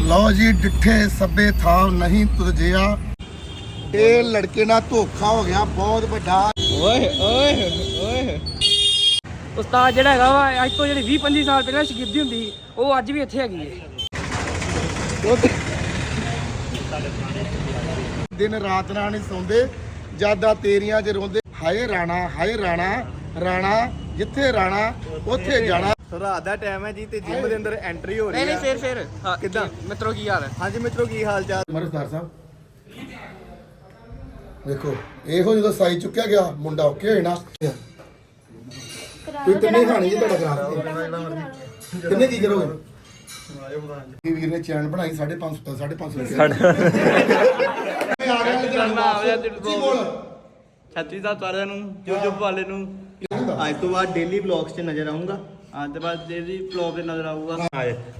ਲਓ ਜੀ ਡਿੱਠੇ ਸੱਬੇ ਥਾਵ ਨਹੀਂ ਤੁਰਜਿਆ। ਇਹ ਲੜਕੇ ਨਾਲ ਧੋਖਾ ਹੋ ਗਿਆ ਬਹੁਤ ਵੱਡਾ। ਓਏ ਓਏ ਓਏ। ਉਸਤਾਦ ਜਿਹੜਾ ਹੈਗਾ ਵਾ ਅੱਜ ਤੋਂ ਜਿਹੜੀ 20 25 ਸਾਲ ਪਹਿਲਾਂ ਸ਼ਗਿਰਦੀ ਹੁੰਦੀ ਸੀ, ਉਹ ਅੱਜ ਵੀ ਇੱਥੇ ਹੈਗੀ ਏ ਦਿਨ ਰਾਤ ਨਾਲ ਨਹੀਂ ਸੌਂਦੇ ਜ਼ਿਆਦਾ ਤੇਰੀਆਂ ਚ ਰੋਂਦੇ। ਹਾਏ ਰਾਣਾ ਹਾਏ ਰਾਣਾ ਰਾਣਾ ਜਿੱਥੇ ਰਾਣਾ ਉੱਥੇ ਜਾਣਾ। ਰਾਤ ਦਾ ਟਾਈਮ ਹੈ ਜੀ ਤੇ ਜਿਮ ਦੇ ਅੰਦਰ ਐਂਟਰੀ ਹੋ ਰਹੀ ਨਹੀਂ ਹੈ ਨਹੀਂ ਫੇਰ ਫੇਰ। ਹਾਂ, ਕਿੱਦਾਂ? ਮਿੱਤਰੋ ਕੀ ਹਾਲ ਹੈ? ਹਾਂਜੀ ਮਿੱਤਰੋ ਕੀ ਹਾਲ ਚਾਲ? ਮਰਸਦਾਰ ਸਾਹਿਬ। ਦੇਖੋ ਇਹੋ ਜਦੋਂ ਸਾਈ ਚੁੱਕਿਆ ਗਿਆ ਮੁੰਡਾ ਓਕੇ ਹੋਏ ਨਾ। ਤੁਸੀਂ ਤਿੰਨੇ ਖਾਣੀ ਜੀ ਤੁਹਾਡਾ ਕਰਾ ਤਿੰਨੇ ਕੀ ਕਰੋਗੇ? ਕੀ ਵੀਰ ਨੇ ਚੈਨ ਬਣਾਈ 550 550 ਆ ਗਿਆ ਕਰਨਾ ਆ ਗਿਆ ਤੇ ਕੀ ਬੋਲ। ਛੱਤੀ ਦਾ ਸਾਰਿਆਂ ਨੂੰ YouTube ਵਾਲੇ ਨੂੰ। ਅੱਜ ਤੋਂ ਬਾਅਦ ਡੇਲੀ ਵਲੌਗਸ 'ਚ ਨਜ਼ਰ ਆਉਂਗਾ ਅੱਜ ਤੋਂ ਬਾਅਦ ਡੇਲੀ ਵਲੌਗ 'ਤੇ ਨਜ਼ਰ ਆਊਗਾ।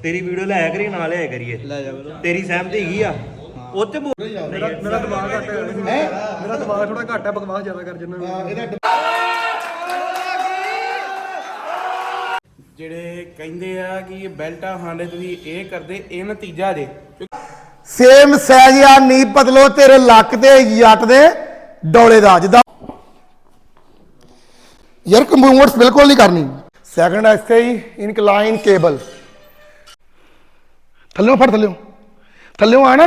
ਤੇਰੀ ਵੀਡੀਓ ਲੈ ਕਰੀ ਨਾਲ ਲਿਆ ਕਰੀਏ। ਲੈ ਜਾ ਕਰੋ ਤੇਰੀ ਸਹਿਮਤੀ ਹੈਗੀ ਆ। ਉੱਤੇ ਬੋਲ। ਮੇਰਾ ਮੇਰਾ ਦਿਮਾਗ ਘੱਟ ਹੈ। ਮੇਰਾ ਦਿਮਾਗ ਥੋੜਾ ਘੱਟ ਹੈ ਬਕਵਾਸ ਜ਼ਿਆਦਾ ਕਰ ਜਿੰਨਾ ਇਹਦਾ ਜਿਹੜੇ ਕਹਿੰਦੇ ਆ ਕਿ ਇਹ ਬੈਲਟਾਂ ਹਾਲੇ ਤੁਸੀਂ ਇਹ ਕਰਦੇ ਇਹ ਨਤੀਜਾ ਜੇ। ਸੇਮ ਸਹਿਜਿਆ ਨੀ ਬਦਲੋ ਤੇਰੇ ਲੱਕ ਤੇ ਜੱਟ ਦੇ ਡੋਲੇ ਦਾ ਜਿੱਦਾਂ ਯਾਰ ਕੰਪਿਊਟਰਸ ਬਿਲਕੁਲ ਨਹੀਂ ਕਰਨੀ। ਸੈਕੰਡ ਐਸੇ ਹੀ ਇਨਕਲਾਈਨ ਕੇਬਲ ਥੱਲਿਓਂ ਫੜ, ਥੱਲਿਓਂ। ਥੱਲਿਓਂ ਆ ਨਾ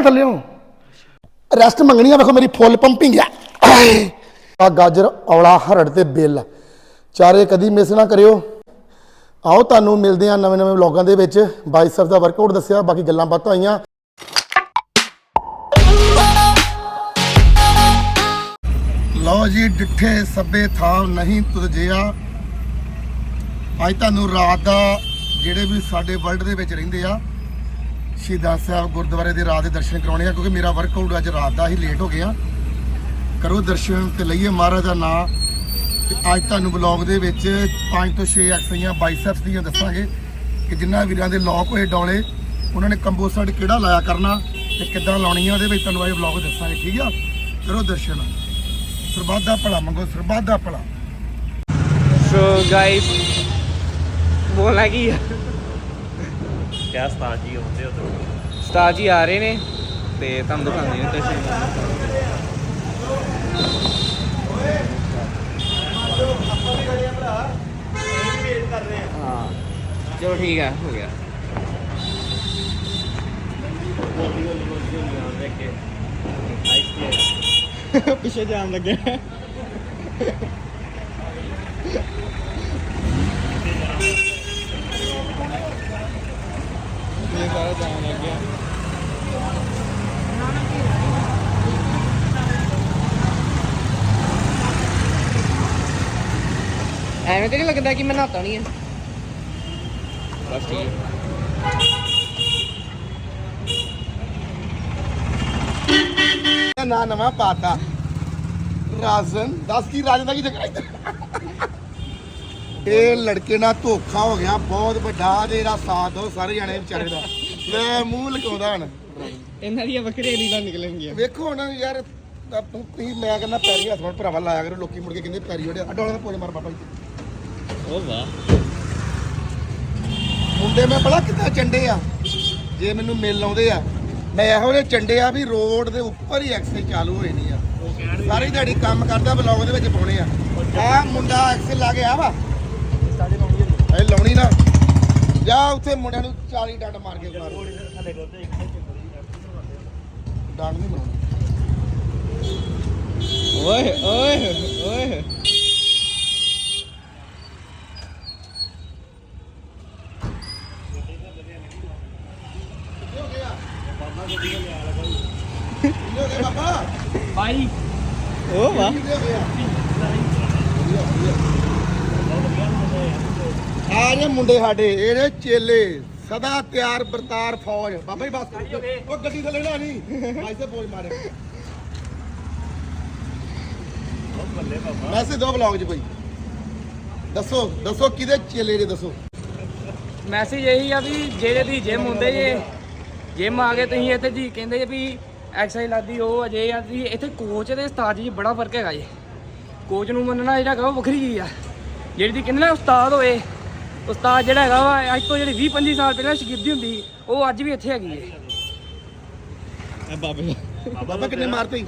ਰੈਸਟ ਮੰਗਣੀ ਆ ਵੇਖੋ, ਮੇਰੀ ਫੁੱਲ ਪੰਪਿੰਗ ਆ। ਆ ਗਾਜਰ, ਔਲਾ, ਹਰੜ ਤੇ ਬਿੱਲ। ਚਾਰੇ ਕਦੀ ਮਿਸ ਨਾ ਕਰਿਓ। ਆਓ, ਤੁਹਾਨੂੰ ਮਿਲਦੇ ਆ ਨਵੇਂ ਨਵੇਂ ਵਲੌਗਾਂ ਦੇ ਵਿੱਚ। ਬਾਈਸੈਪ ਦਾ ਵਰਕਆਊਟ ਦੱਸਿਆ, ਬਾਕੀ ਗੱਲਾਂ ਬਾਤਾਂ ਆਈਆਂ ਲਓ ਜੀ, ਡਿੱਠੇ ਸੱਬੇ ਥਾਵ ਨਹੀਂ ਤੁਰਜਿਆ। ਅੱਜ ਤੁਹਾਨੂੰ ਰਾਤ ਦਾ ਜਿਹੜੇ ਵੀ ਸਾਡੇ ਵਰਲਡ ਦੇ ਵਿੱਚ ਰਹਿੰਦੇ ਆ, ਸ਼ਹੀਦਾਂ ਸਾਹਿਬ ਗੁਰਦੁਆਰੇ ਦੇ ਰਾਤ ਦੇ ਦਰਸ਼ਨ ਕਰਾਉਣੇ ਆ, ਕਿਉਂਕਿ ਮੇਰਾ ਵਰਕਆਊਟ ਅੱਜ ਰਾਤ ਦਾ ਹੀ ਲੇਟ ਹੋ ਗਿਆ। ਕਰੋ ਦਰਸ਼ਨ ਤੇ ਲਈਏ ਮਹਾਰਾਜ ਦਾ ਨਾਮ। ਤੇ ਅੱਜ ਤੁਹਾਨੂੰ ਬਲੌਗ ਦੇ ਵਿੱਚ 5 ਤੋਂ 6 ਐਕਸਰਸਾਈਜ਼ਾਂ ਬਾਈਸੈਪਸ ਦੀਆਂ ਦੱਸਾਂਗੇ ਕਿ ਜਿਨ੍ਹਾਂ ਵੀਰਾਂ ਦੇ ਲੌਕ ਹੋਏ ਡੌਲੇ, ਉਹਨਾਂ ਨੇ ਕੰਬੋ ਸੈਟ ਕਿਹੜਾ ਲਾਇਆ ਕਰਨਾ ਤੇ ਕਿੱਦਾਂ ਲਾਉਣੀ ਆ ਉਹਦੇ ਵਿੱਚ ਤੁਹਾਨੂੰ ਇਹ ਬਲੌਗ ਦੱਸਾਂਗੇ, ਠੀਕ ਆ? ਕਰੋ ਦਰਸ਼ਨ। ਸਰਬੱਤ ਦਾ ਭਲਾ ਮੰਗੋ, ਸਰਬੱਤ ਦਾ ਭਲਾ। ਸੋ ਗਾਇਸ ਬੋਲਣਾ ਕੀ ਆ? ਕਿਆ ਸਤਾਜ ਜੀ ਹੁੰਦੇ ਉਧਰ? ਉਸਤਾਦ ਜੀ ਆ ਰਹੇ ਨੇ ਤੇ ਤੁਹਾਨੂੰ ਦਿਖਾਉਂਦੇ ਨੇ ਦਰਸ਼ਨ ਹਾਂ ਚਲੋ ਠੀਕ ਹੈ ਹੋ ਗਿਆ। ਪਿੱਛੇ ਜਾਣ ਲੱਗੇ ਇਹ ਸਾਰਾ ਜਾਣ ਲੱਗਿਆ ਐਵੇਂ ਤੇ ਨਹੀਂ ਲੱਗਦਾ ਕਿ ਮੈਂ ਨਹਾਤਾ ਨਹੀਂ ਹੈ ਬਸ ਠੀਕ ਹੈ ਨਾ ਨਵਾਂ ਪਾਤਾ। ਰਾਜਨ ਦੱਸ ਕੀ ਰਾਜਨ ਦਾ ਕੀ ਚੱਕਰ ਇਹ ਲੜਕੇ ਨਾਲ ਧੋਖਾ ਹੋ ਗਿਆ ਬਹੁਤ ਵੱਡਾ ਤੇ ਇਹਦਾ ਸਾਥ ਦੋ ਸਾਰੇ ਜਾਣੇ ਵਿਚਾਰੇ ਦਾ। ਲੈ ਮੂੰਹ ਲਗਾਉਂਦਾ ਹਣ। ਇਹਨਾਂ ਦੀਆਂ ਵੱਖਰੀਆਂ ਰੀਲਾਂ ਨਿਕਲਣਗੀਆਂ। ਵੇਖੋ ਹੁਣ ਯਾਰ ਤੂੰ ਤੁਸੀਂ ਮੈਂ ਕਹਿੰਦਾ ਪੈਰੀ ਹੱਥ ਨਾਲ ਭਰਾਵਾ ਲਾਇਆ ਕਰੋ ਲੋਕੀ ਮੁੜ ਕੇ ਕਹਿੰਦੇ ਪੈਰੀ ਉਹਦੇ ਅਡੋਲਾਂ ਦਾ ਪੋਜ ਮਾਰ ਬਾਬਾ ਜੀ। ਉਹ ਵਾਹ। ਮੁੰਡੇ ਮੈਂ ਬੜਾ ਕਿੱਦਾਂ ਚੰਡੇ ਆ। ਜੇ ਮੈਨੂੰ ਮਿਲ ਆਉਂਦੇ ਆ ਮੈਂ ਇਹੋ ਜਿਹੇ ਚੰਡੇ ਆ ਵੀ ਰੋਡ ਦੇ ਉੱਪਰ ਹੀ ਐਕਸਲ ਚਾਲੂ ਹੋਏ ਨਹੀਂ ਆ। ਸਾਰੀ ਦਿਹਾੜੀ ਕੰਮ ਕਰਦਾ ਬਲੌਗ ਦੇ ਵਿੱਚ ਪਾਉਣੇ ਆ। ਆ ਮੁੰਡਾ ਐਕਸਲ ਲਾ ਕੇ ਆ ਵਾ। ਇਹ ਲਾਉਣੀ ਨਾ। ਜਾ ਉੱਥੇ ਮੁੰਡਿਆਂ ਨੂੰ 40 ਡੰਡ ਮਾਰ ਕੇ ਮਾਰ। ਡੰਡ ਨਹੀਂ ਮਾਰਨਾ ਓਏ ਓਏ ਓਏ ਕੀ ਹੋ ਗਿਆ ਬਾਬਾ ਭਾਈ ਉਹ ਵਾਹ ਕੀ ਹੋ ਗਿਆ ਆ ਜੇ ਮੁੰਡੇ ਸਾਡੇ ਇਹਦੇ ਚੇਲੇ ਸਦਾ ਤਿਆਰ ਬਰਤਾਰ ਫੌਜ। ਬਾਬਾ ਜੀ ਬਸ ਉਹ ਗੱਡੀ ਥੱਲੇ ਨਾ ਨਹੀਂ। ਐਸੇ ਬੋਲ ਮਾਰੇ ਮੈਸੇਜ ਦੋ ਬਲੌਗ 'ਚ ਕੋਈ ਦੱਸੋ ਦੱਸੋ ਕਿਹਦੇ ਚੇਲੇ ਜੇ ਦੱਸੋ। ਮੈਸੇਜ ਇਹੀ ਆ ਵੀ ਜਿਹੜੇ ਦੀ ਜਿਮ ਹੁੰਦੇ ਜੇ ਜਿਮ ਆ ਗਏ ਤੁਸੀਂ ਇੱਥੇ ਜੀ ਕਹਿੰਦੇ ਜੇ ਵੀ ਐਕਸਰਸਾਈਜ਼ ਲੱਗਦੀ ਉਹ ਅਜੇ ਆ ਤੁਸੀਂ ਇੱਥੇ ਕੋਚ ਤੇ ਉਸਤਾਦ ਜੀ 'ਚ ਬੜਾ ਫ਼ਰਕ ਹੈਗਾ ਜੀ। ਕੋਚ ਨੂੰ ਮੰਨਣਾ ਜਿਹੜਾ ਹੈਗਾ ਉਹ ਵੱਖਰੀ ਚੀਜ਼ ਆ। ਜਿਹੜੀ ਦੀ ਕਹਿੰਦੇ ਨਾ ਉਸਤਾਦ ਹੋਏ ਉਸਤਾਦ ਜਿਹੜਾ ਹੈਗਾ ਵਾ ਅੱਜ ਤੋਂ ਜਿਹੜੀ 20 25 ਸਾਲ ਪਹਿਲਾਂ ਸ਼ਗਿਰਦੀ ਹੁੰਦੀ ਸੀ, ਉਹ ਅੱਜ ਵੀ ਇੱਥੇ ਹੈਗੀ ਹੈ। ਬਾਬੇ ਬਾਬਾ ਕਿੰਨੇ ਮਾਰਤੇ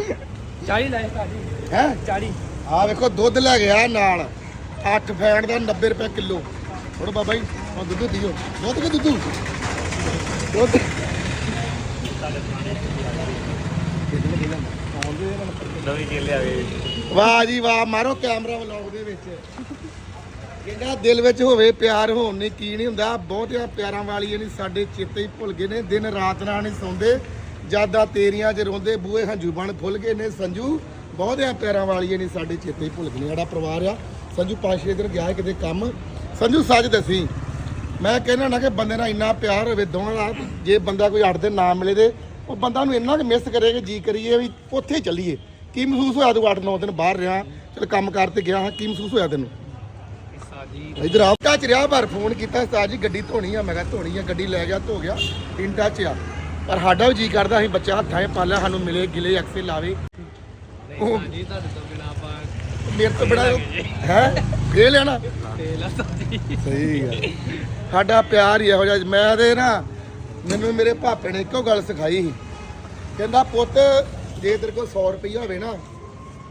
40 ਲੈ ਉਸਤਾਦ ਜੀ। ਹੈ? 40 ਆ ਵੇਖੋ ਦੁੱਧ ਲੈ ਗਿਆ ਨਾਲ। 8 ਫੈਂਟ ਦਾ 90 ਰੁਪਏ ਕਿਲੋ। ਥੋੜਾ ਬਾਬਾ ਜੀ ਹੁਣ ਦੁੱਧ ਦਿਓ। ਦੁੱਧ ਕਿ ਦੁੱਧ? ਦੁੱਧ। ਨਵੀਂ ਵਾਹ ਜੀ ਵਾਹ ਮਾਰੋ ਕੈਮਰਾ ਵਲੌਗ ਦੇ ਵਿੱਚ। ਕਹਿੰਦਾ ਦਿਲ ਵਿੱਚ ਹੋਵੇ ਪਿਆਰ, ਹੋਣ ਨਹੀਂ, ਕੀ ਨਹੀਂ ਹੁੰਦਾ। ਬਹੁਤਿਆਂ ਪਿਆਰਾਂ ਵਾਲੀਆਂ ਨਹੀਂ, ਸਾਡੇ ਚੇਤੇ ਹੀ ਭੁੱਲ ਗਏ ਨੇ। ਦਿਨ ਰਾਤ ਨਾਲ ਨਹੀਂ ਸੌਂਦੇ ਜ਼ਿਆਦਾ ਤੇਰੀਆਂ 'ਚ ਰੋਂਦੇ ਬੂਏ ਹੰਝੂ ਬਣ ਫੁੱਲ ਗਏ ਨੇ। ਸੰਜੂ, ਬਹੁਤਿਆਂ ਪਿਆਰਾਂ ਵਾਲੀਆਂ ਨਹੀਂ, ਸਾਡੇ ਚੇਤੇ ਹੀ ਭੁੱਲ ਗਏ ਨੇ। ਸਾਡਾ ਪਰਿਵਾਰ ਆ। ਸੰਜੂ, ਪੰਜ ਛੇ ਦਿਨ ਗਿਆ ਕਿਤੇ ਕੰਮ। ਸੰਜੂ, ਸੱਚ ਦੱਸੀ। ਮੈਂ ਕਹਿੰਦਾ ਨਾ ਕਿ ਬੰਦੇ ਨਾਲ ਇੰਨਾ ਪਿਆਰ ਹੋਵੇ ਦੋਵਾਂ ਦਾ, ਜੇ ਬੰਦਾ ਕੋਈ ਅੱਠ ਦਿਨ ਨਾ ਮਿਲੇ ਤੇ, ਉਹ ਬੰਦਾ ਨੂੰ ਇੰਨਾ ਕਿ ਮਿਸ ਕਰੇ ਕਿ ਜੀ ਕਰੀਏ ਵੀ ਉੱਥੇ ਚੱਲੀਏ। ਕੀ ਮਹਿਸੂਸ ਹੋਇਆ ਤੂੰ 8-9 ਦਿਨ ਬਾਹਰ ਰਿਹਾ, ਚਲ ਕੰਮ ਕਾਰ ਗਿਆ, ਹਾਂ, ਕੀ ਮਹਿਸੂਸ ਹੋਇਆ ਤੈਨੂੰ? ਇਧਰ ਆ ਟੱਚ ਰਿਹਾ ਪਰ ਫੋਨ ਕੀਤਾ ਉਸਤਾਦ ਜੀ ਗੱਡੀ ਧੋਣੀ ਆ। ਮੈਂ ਕਿਹਾ ਧੋਣੀ ਆ ਗੱਡੀ ਲੈ ਗਿਆ ਧੋ ਗਿਆ ਇਨ ਟੱਚ ਆ। ਪਰ ਸਾਡਾ ਵੀ ਜੀ ਕਰਦਾ ਅਸੀਂ ਬੱਚਾ ਹੱਥਾਂ 'ਚ ਪਾਲਿਆ ਸਾਨੂੰ ਮਿਲੇ ਗਿਲੇ ਅਕਸੇ ਲਾਵੇ। ਉਹ ਜੀ ਤੁਹਾਡੇ ਤੋਂ ਬਿਨਾ ਆਪਾਂ ਮੇਰੇ ਤੋਂ ਬੜਾ ਹੈ? ਇਹ ਲੈਣਾ ਤੇਲ ਉਸਤਾਦ ਜੀ। ਸਹੀ ਹੈ ਸਾਡਾ ਪਿਆਰ ਹੀ ਇਹੋ ਜਿਹਾ ਮੈਂ ਤੇ ਨਾ ਮੈਨੂੰ ਮੇਰੇ ਭਾਪੇ ਨੇ ਇੱਕੋ ਗੱਲ ਸਿਖਾਈ ਸੀ। ਕਹਿੰਦਾ ਪੁੱਤ ਜੇ ਤੇਰੇ ਕੋਲ 100 ਰੁਪਈਆ ਹੋਵੇ ਨਾ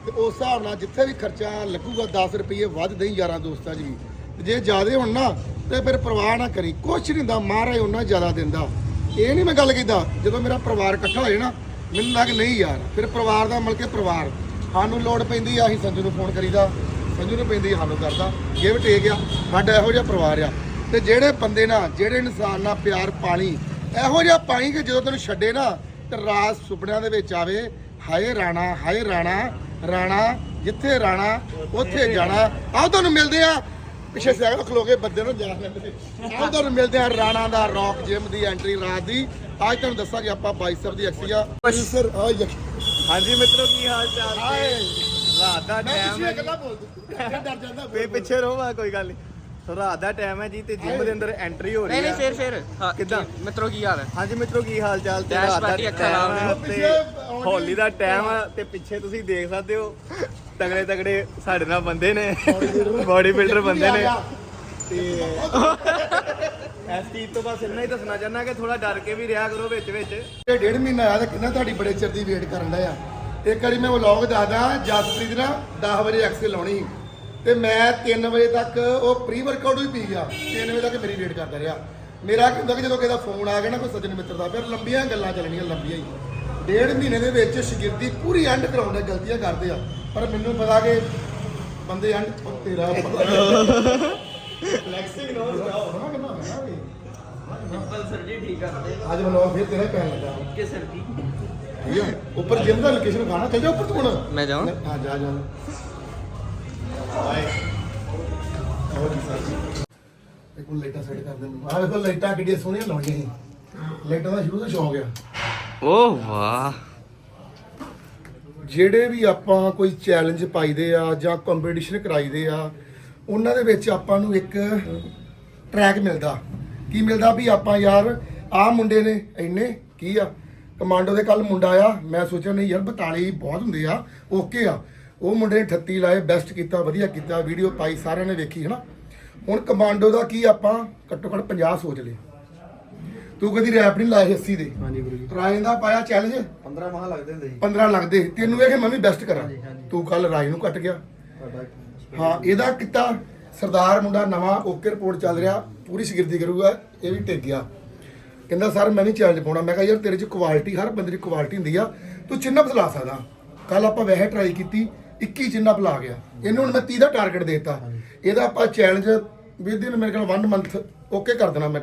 ਤੇ ਉਸ ਹਿਸਾਬ ਨਾਲ ਜਿੱਥੇ ਵੀ ਖਰਚਾ ਲੱਗੂਗਾ 10 ਰੁਪਏ ਵੱਧ ਦੇਈ ਯਾਰਾਂ ਦੋਸਤਾਂ ਤੇ ਜੇ ਜ਼ਿਆਦੇ ਹੋਣ ਨਾ, ਤੇ ਫਿਰ ਪਰਵਾਹ ਨਾ ਕਰੀ। ਕੁਛ ਨਹੀਂ ਹੁੰਦਾ, ਮਹਾਰਾਜ ਉਹਨਾਂ ਜ਼ਿਆਦਾ ਦਿੰਦਾ। ਇਹ ਨਹੀਂ ਮੈਂ ਗੱਲ ਕੀਤਾ ਜਦੋਂ ਮੇਰਾ ਪਰਿਵਾਰ ਇਕੱਠਾ ਹੋ ਜਾਏ ਨਾ, ਮੈਨੂੰ ਲੱਗ ਨਹੀਂ ਯਾਰ, ਫਿਰ ਪਰਿਵਾਰ ਦਾ ਮਿਲ ਕੇ ਪਰਿਵਾਰ। ਸਾਨੂੰ ਲੋੜ ਪੈਂਦੀ ਆ, ਅਸੀਂ ਸੰਜੂ ਨੂੰ ਫੋਨ ਕਰੀਦਾ। ਸੰਜੂ ਨੂੰ ਪੈਂਦੀ ਸਾਨੂੰ ਕਰਦਾ। ਗਿਵ ਟੇਕ ਆ ਸਾਡਾ ਇਹੋ ਜਿਹਾ ਪਰਿਵਾਰ ਆ। ਤੇ ਜਿਹੜੇ ਬੰਦੇ ਨਾਲ ਜਿਹੜੇ ਇਨਸਾਨ ਨਾਲ ਪਿਆਰ ਪਾਣੀ, ਇਹੋ ਜਿਹਾ ਪਾਣੀ ਕਿ ਜਦੋਂ ਤੈਨੂੰ ਛੱਡੇ ਨਾ, ਤੇ ਰਾਤ ਸੁਪਨਿਆਂ ਦੇ ਵਿੱਚ ਆਵੇ, ਹਾਏ ਰਾਣਾ ਹਾਏ ਰਾਣਾ ਰਾਣਾ, ਜਿੱਥੇ ਰਾਣਾ, ਉੱਥੇ ਜਾਣਾ। ਆਓ ਤੁਹਾਨੂੰ ਮਿਲਦੇ ਆ ਪਿੱਛੇ ਸਾਈਕਲ ਖਲੋ ਕੇ ਬੰਦੇ ਨੂੰ ਜਾ ਲੈਂਦੇ ਆਓ ਤੁਹਾਨੂੰ ਮਿਲਦੇ ਆ ਰਾਣਾ ਦਾ ਰੌਕ ਜਿਮ ਦੀ ਐਂਟਰੀ ਰਾਤ ਦੀ। ਅੱਜ ਤੁਹਾਨੂੰ ਦੱਸਾਂਗੇ ਆਪਾਂ ਬਾਈਸਰ ਦੀ ਐਕਸੀ ਆ। ਸਰ ਹਾਂਜੀ ਮਿੱਤਰੋ ਕੀ ਹਾਲ ਚਾਲ ਹਾਏ। ਰਾਤ ਦਾ ਟਾਈਮ ਹੈ। ਗੱਲਾਂ ਬੋਲ ਦੂੰ ਡਰ ਜਾਂਦਾ ਪਿੱਛੇ ਰਹੋ ਕੋਈ ਗੱਲ ਨਹੀਂ। ਰਾਤ ਦਾ ਟਾਈਮ ਹੈ ਜੀ ਤੇ ਜਿਮ ਦੇ ਅੰਦਰ ਐਂਟਰੀ ਹੋ ਰਹੀ ਨਹੀਂ ਹੈ। ਨਹੀਂ ਫੇਰ ਫੇਰ। ਹਾਂ, ਕਿੱਦਾਂ? ਕੀ- ਮਿੱਤਰੋ ਕੀ ਹਾਲ ਹੈ? ਹਾਂਜੀ ਮਿੱਤਰੋ ਕੀ ਹਾਲ ਚਾਲ? ਤੇ ਰਾਤ ਦਾ ਪਾਰਟੀ ਅੱਖਾਂ time ਲਾਓ ਹੈ ਤੇ ਹੋਲੀ ਦਾ ਟਾਈਮ ਹੈ ਤੇ ਪਿੱਛੇ ਤੁਸੀਂ ਦੇਖ ਸਕਦੇ ਹੋ ਤਗੜੇ ਤਗੜੇ ਸਾਡੇ ਨਾਲ ਬੰਦੇ ਨੇ। ਬੋਡੀ ਬਿਲਡਰ ਬੰਦੇ ਨੇ। ਤੇ ਇਸ ਚੀਜ਼ ਤੋਂ ਬਸ ਇੰਨਾ ਹੀ ਦੱਸਣਾ ਚਾਹੁੰਦਾ ਕਿ ਥੋੜਾ ਡਰ ਕੇ ਵੀ ਰਿਹਾ ਕਰੋ ਵਿੱਚ ਵਿੱਚ। ਇਹ ਡੇਢ ਮਹੀਨਾ ਆਇਆ ਤੇ ਕਿੰਨਾ ਤੁਹਾਡੀ ਬੜੇ ਚਿਰ ਦੀ ਵੇਟ ਕਰਨ ਡਿਆ ਇੱਕ ਵਾਰੀ ਮੈਂ ਵਲੌਗ ਦੱਸਦਾ ਜਸਪ੍ਰੀਤ ਨਾਲ 10 ਵਜੇ ਐਕਸੇ ਲਾਉਣੀ। ਸੀ ਤੇ ਮੈਂ 3 ਵਜੇ ਤੱਕ ਉਹ ਪ੍ਰੀ ਵਰਕਆਊਟ ਵੀ ਪੀ ਗਿਆ। 3 ਵਜੇ ਤੱਕ ਮੇਰੀ ਵੇਟ ਕਰਦਾ ਰਿਹਾ। ਮੇਰਾ ਕੀ ਹੁੰਦਾ ਕਿ ਜਦੋਂ ਕਿਸੇ ਦਾ ਫੋਨ ਆ ਗਿਆ ਨਾ ਕੋਈ ਸੱਜਣ ਮਿੱਤਰ ਦਾ ਫਿਰ ਲੰਬੀਆਂ ਗੱਲਾਂ ਚੱਲਣੀਆਂ ਲੰਬੀਆਂ ਹੀ। ਡੇਢ ਮਹੀਨੇ ਦੇ ਵਿੱਚ ਸ਼ਾਗਿਰਦੀ ਪੂਰੀ ਐਂਡ ਕਰਾਉਂਦੇ ਗਲਤੀਆਂ ਕਰਦੇ ਆ। ਪਰ ਮੈਨੂੰ ਪਤਾ ਕਿ ਬੰਦੇ ਐਂਡ ਤੇਰਾ ਫਲੈਕਸਿੰਗ ਨੋ ਜਾਓ। ਸਰ ਜੀ ਠੀਕ ਕਰਦੇ ਅੱਜ ਵਲੌਗ ਫਿਰ ਤੇਰਾ ਪੈਣ ਲੱਗਾ। ਕਿ ਸਰ ਜੀ। ਠੀਕ ਹੈ ਉੱਪਰ ਜਿਮ ਦਾ ਲੋਕੇਸ਼ਨ ਖਾਣਾ ਚੱਲ ਜਾ ਉੱਪਰ ਤੂੰ ਹੁਣ। ਮੈਂ ਜਾਵਾਂ? ਹਾਂ ਜਾ ਜੀ। ਇੱਕ ਨੂੰ ਲਾਈਟਾਂ ਸੈੱਟ ਕਰ ਦਿੰਦੇ ਆਹ ਵੇਖੋ ਲਾਈਟਾਂ ਕਿੱਡੀਆਂ ਸੋਹਣੀਆਂ ਲਾਉਣੀਆਂ ਸੀ। ਲਾਈਟਾਂ ਦਾ ਸ਼ੁਰੂ ਤੋਂ ਸ਼ੌਂਕ ਆ। ਓ ਵਾਹ। ਜਿਹੜੇ ਵੀ ਆਪਾਂ ਕੋਈ ਚੈਲੰਜ ਪਾਈਦੇ ਆ ਜਾਂ ਕੰਪੀਟੀਸ਼ਨ ਕਰਾਈਦੇ ਆ ਉਹਨਾਂ ਦੇ ਵਿੱਚ ਆਪਾਂ ਨੂੰ ਇੱਕ ਟਰੈਕ ਮਿਲਦਾ। ਕੀ ਮਿਲਦਾ ਵੀ ਆਪਾਂ ਯਾਰ ਆਹ ਮੁੰਡੇ ਨੇ ਇੰਨੇ ਕੀ ਆ? ਕਮਾਂਡੋ ਦੇ ਕੱਲ ਮੁੰਡਾ ਆ ਮੈਂ ਸੋਚਿਆ ਨਹੀਂ ਯਾਰ 42 ਬਹੁਤ ਹੁੰਦੇ ਆ ਓਕੇ ਆ। ਉਹ ਮੁੰਡੇ ਨੇ 38 ਲਾਏ ਬੈਸਟ ਕੀਤਾ ਵਧੀਆ ਕੀਤਾ ਵੀਡੀਓ ਪਾਈ ਸਾਰਿਆਂ ਨੇ ਵੇਖੀ ਹਨਾ? ਹੁਣ ਕਮਾਂਡੋ ਦਾ ਕੀ ਆਪਾਂ ਘੱਟੋ ਘੱਟ 50 ਸੋਚ ਲਏ ਤੂੰ ਕਦੀ ਰੈਪ ਨਹੀਂ ਲਾਇਆ 80 ਦੇ। ਹਾਂਜੀ ਗੁਰੂ ਜੀ। ਰਾਇਨ ਦਾ ਪਾਇਆ ਚੈਲੰਜ 15 ਮਾਹ ਲੱਗਦੇ ਹੁੰਦੇ 15 ਲੱਗਦੇ। ਤੈਨੂੰ ਵੇਖ ਮੈਂ ਵੀ ਬੈਸਟ ਕਰਾਂ। ਤੂੰ ਕੱਲ ਰਾਜ ਨੂੰ ਕੱਟ ਗਿਆ। ਹਾਂ ਇਹਦਾ ਕਿੱਤਾ ਸਰਦਾਰ ਮੁੰਡਾ ਨਵਾਂ ਓਕੇ ਰਿਪੋਰਟ ਚੱਲ ਰਿਹਾ ਪੂਰੀ ਸ਼ਗਿਰਦੀ ਕਰੂਗਾ ਇਹ ਵੀ ਟਿਕ ਗਿਆ। ਕਹਿੰਦਾ ਸਰ ਮੈਂ ਵੀ ਚੈਲੰਜ ਪਾਉਣਾ। ਮੈਂ ਕਿਹਾ ਯਾਰ ਤੇਰੇ 'ਚ ਕੁਆਲਿਟੀ ਹਰ ਬੰਦੇ 'ਚ ਕੁਆਲਿਟੀ ਹੁੰਦੀ ਆ। ਤੂੰ ਚਿੰਨਪ ਲਾ ਸਕਦਾ। ਕੱਲ ਆਪਾਂ ਵੈਸੇ ਟਰਾਈ ਕੀਤੀ 21 ਚਿੰਨਪ ਲਾ ਗਿਆ। ਇਹਨੂੰ ਹੁਣ ਮੈਂ 30 ਦਾ ਟਾਰਗੇਟ ਦੇਤਾ। ਇਹਦਾ ਆਪਾਂ ਚੈਲੰਜ ਵਿਦਿਨ ਮੇਰੇ ਕੋਲ 1 ਮੰਥ ਓਕੇ ਕਰ ਦੇਣਾ ਮੈਂ।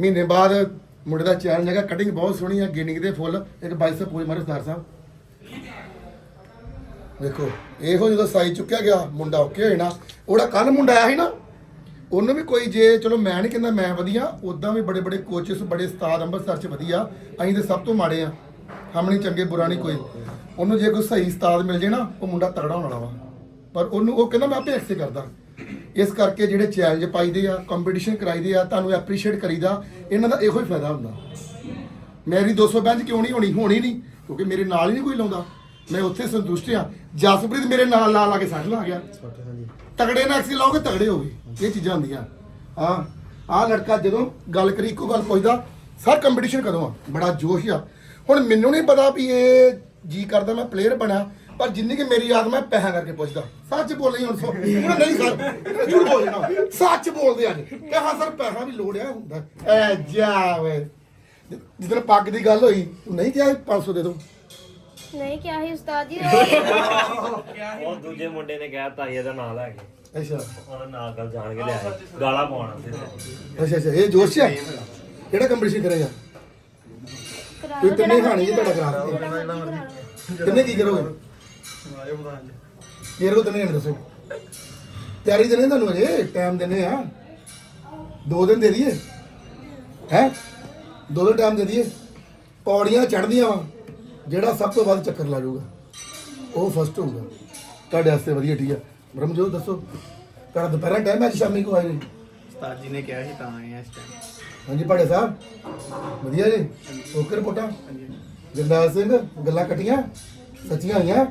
ਮਹੀਨੇ ਬਾਅਦ ਮੁੰਡੇ ਦਾ ਚੈਲੰਜ ਹੈਗਾ ਕਟਿੰਗ ਬਹੁਤ ਸੋਹਣੀ ਆ ਗੇਨਿੰਗ ਦੇ ਫੁੱਲ। ਇੱਕ ਬਾਈਸੈਪ ਪੂਰੇ ਮਾਰੇ ਸਰਦਾਰ ਸਾਹਿਬ। ਦੇਖੋ ਇਹੋ ਜਦੋਂ ਸਾਈ ਚੁੱਕਿਆ ਗਿਆ ਮੁੰਡਾ ਓਕੇ ਹੋਇਆ ਨਾ ਉਹਦਾ ਕੱਲ ਮੁੰਡਾ ਆਇਆ ਸੀ ਨਾ ਉਹਨੂੰ ਵੀ ਕੋਈ ਜੇ ਚਲੋ ਮੈਂ ਨਹੀਂ ਕਹਿੰਦਾ ਮੈਂ ਵਧੀਆ ਉਦਾਂ ਵੀ ਬੜੇ ਬੜੇ ਕੋਚਸ ਬੜੇ ਉਸਤਾਦ ਅੰਮ੍ਰਿਤਸਰ 'ਚ ਵਧੀਆ। ਅਸੀਂ ਤੇ ਸਭ ਤੋਂ ਮਾੜੇ ਆ। ਹਮ ਨਹੀਂ ਚੰਗੇ ਬੁਰਾ ਨਹੀਂ ਕੋਈ। ਉਹਨੂੰ ਜੇ ਕੋਈ ਸਹੀ ਉਸਤਾਦ ਮਿਲ ਜੇ ਨਾ, ਉਹ ਮੁੰਡਾ ਤਗੜਾ ਹੋਣ ਵਾਲਾ ਵਾ। ਪਰ ਉਹਨੂੰ ਉਹ ਕਹਿੰਦਾ, ਮੈਂ ਆਪੇ ਐਕਸੇ ਕਰਦਾ। ਇਸ ਕਰਕੇ ਜਿਹੜੇ ਚੈਲੰਜ ਪਾਈਦੇ ਆ ਕੰਪੀਟੀਸ਼ਨ ਕਰਾਈਦੇ ਆ, ਤੁਹਾਨੂੰ ਐਪਰੀਸ਼ੀਏਟ ਕਰੀਦਾ, ਇਹਨਾਂ ਦਾ ਇਹੋ ਹੀ ਫਾਇਦਾ ਹੁੰਦਾ। ਮੇਰੀ 200 ਬੈਂਚ ਕਿਉਂ ਨਹੀਂ ਹੋਣੀ? ਹੋਣੀ ਨਹੀਂ, ਕਿਉਂਕਿ ਮੇਰੇ ਨਾਲ ਹੀ ਨਹੀਂ ਕੋਈ ਲਾਉਂਦਾ। ਮੈਂ ਉੱਥੇ ਸੰਤੁਸ਼ਟ ਆ। ਜਸਪ੍ਰੀਤ ਮੇਰੇ ਨਾਲ ਨਾਲ ਲਾ ਕੇ ਸੱਟ ਲਾ ਗਿਆ। ਤਗੜੇ ਨਾਲ ਐਕਸੀ ਲਾਓਗੇ ਤਗੜੇ ਹੋਗੇ। ਇਹ ਚੀਜ਼ਾਂ ਹੁੰਦੀਆਂ। ਹਾਂ, ਆਹ ਲੜਕਾ ਜਦੋਂ ਗੱਲ ਕਰੀ, ਇੱਕੋ ਗੱਲ ਪੁੱਛਦਾ, ਸਰ ਕੰਪੀਟੀਸ਼ਨ ਕਦੋਂ ਆ? ਬੜਾ ਜੋਸ਼ ਆ। ਹੁਣ ਮੈਨੂੰ ਨਹੀਂ ਪਤਾ ਵੀ ਇਹ ਜੀ ਕਰਦਾ ਮੈਂ ਪਲੇਅਰ ਬਣਾ ਪਰ ਜਿੰਨੀ ਕਿ ਮੇਰੀ ਯਾਦ ਮੈਂ ਪੈਸਾ ਕਰਕੇ ਪੁੱਛਦਾ। ਸੱਚ ਬੋਲੀ ਹੁਣ ਸੋ ਹੁਣ ਨਹੀਂ ਸਰ ਝੂਠ ਬੋਲਣਾ ਸੱਚ ਬੋਲਦੇ ਅੱਜ ਕਿ ਹਾਂ ਸਰ ਪੈਸਾ ਵੀ ਲੋੜਿਆ ਹੁੰਦਾ ਐ ਜਾ ਵੇ। ਜਿੱਦਣ ਪੱਗ ਦੀ ਗੱਲ ਹੋਈ ਤੂੰ ਨਹੀਂ ਕਿਹਾ 500 ਦੇ ਦੋ? ਨਹੀਂ ਕਿਹਾ ਸੀ ਉਸਤਾਦ ਜੀ। ਉਹ ਉਹ ਦੂਜੇ ਮੁੰਡੇ ਨੇ ਕਹਿ ਤਾਈ ਇਹਦਾ ਨਾਂ ਲੈ ਕੇ। ਅੱਛਾ। ਉਹਨਾਂ ਨਾਲ ਗੱਲ ਜਾਣ ਕੇ ਲਿਆ ਗਾਲਾਂ ਪਾਉਣਾ ਤੇ ਅੱਛਾ ਅੱਛਾ ਇਹ ਜੋਸ਼ ਹੈ ਕਿਹੜਾ ਕੰਪੀਟੀਸ਼ਨ ਕਰੇਗਾ ਕਰਾ ਤੂੰ ਲਓ ਕਿੰਨੇ ਜਿਹੜਾ ਖਾਣੀ ਹੈ ਤੁਹਾਡਾ ਜਿਹੜਾ ਕਰਾ ਮਰਜ਼ੀ ਕਰਾ ਲਓ। ਕਿੰਨੇ ਕੀ ਕਰੋਗੇ? ਇਹ ਰੋ ਤਨੇ ਦੱਸੋ। ਤਿਆਰੀ ਦੇਣੇ ਤੁਹਾਨੂੰ ਅਜੇ? ਟਾਈਮ ਦੇਣੇ ਆ। ਦੋ ਦਿਨ ਦੇ ਦਈਏ। ਹੈ? ਦੋ ਦਿਨ ਟਾਈਮ ਦੇ ਦਈਏ। ਪੌੜੀਆਂ ਚੜ੍ਹਦੀਆਂ ਵਾ। ਜਿਹੜਾ ਸਭ ਤੋਂ ਵੱਧ ਚੱਕਰ ਲਾ ਜਾਊਗਾ। ਉਹ ਫਸਟ ਹੋਊਗਾ। ਤੁਹਾਡੇ ਵਾਸਤੇ ਵਧੀਆ ਠੀਕ ਆ। ਬ੍ਰਹਮਜੋਤ ਦੱਸੋ। ਤੁਹਾਡਾ ਦੁਪਹਿਰਾਂ ਟਾਈਮ ਹੈ ਅੱਜ ਸ਼ਾਮੀ ਕੋ ਆਏ ਜੀ ਉਸਤਾਦ ਜੀ ਨੇ ਕਿਹਾ ਸੀ ਤਾਂ ਆਏ ਆ ਇਸ ਟਾਈਮ ਹਾਂਜੀ ਭਾੜੇ ਸਾਹਿਬ। ਵਧੀਆ ਜੀ। ਓਕੇ ਰਿਪੋਰਟਾਂ ਜਗਦਾਰ ਸਿੰਘ ਗੱਲਾਂ ਕੱਟੀਆਂ। ਸੱਚੀਆਂ ਹੋਈਆਂ।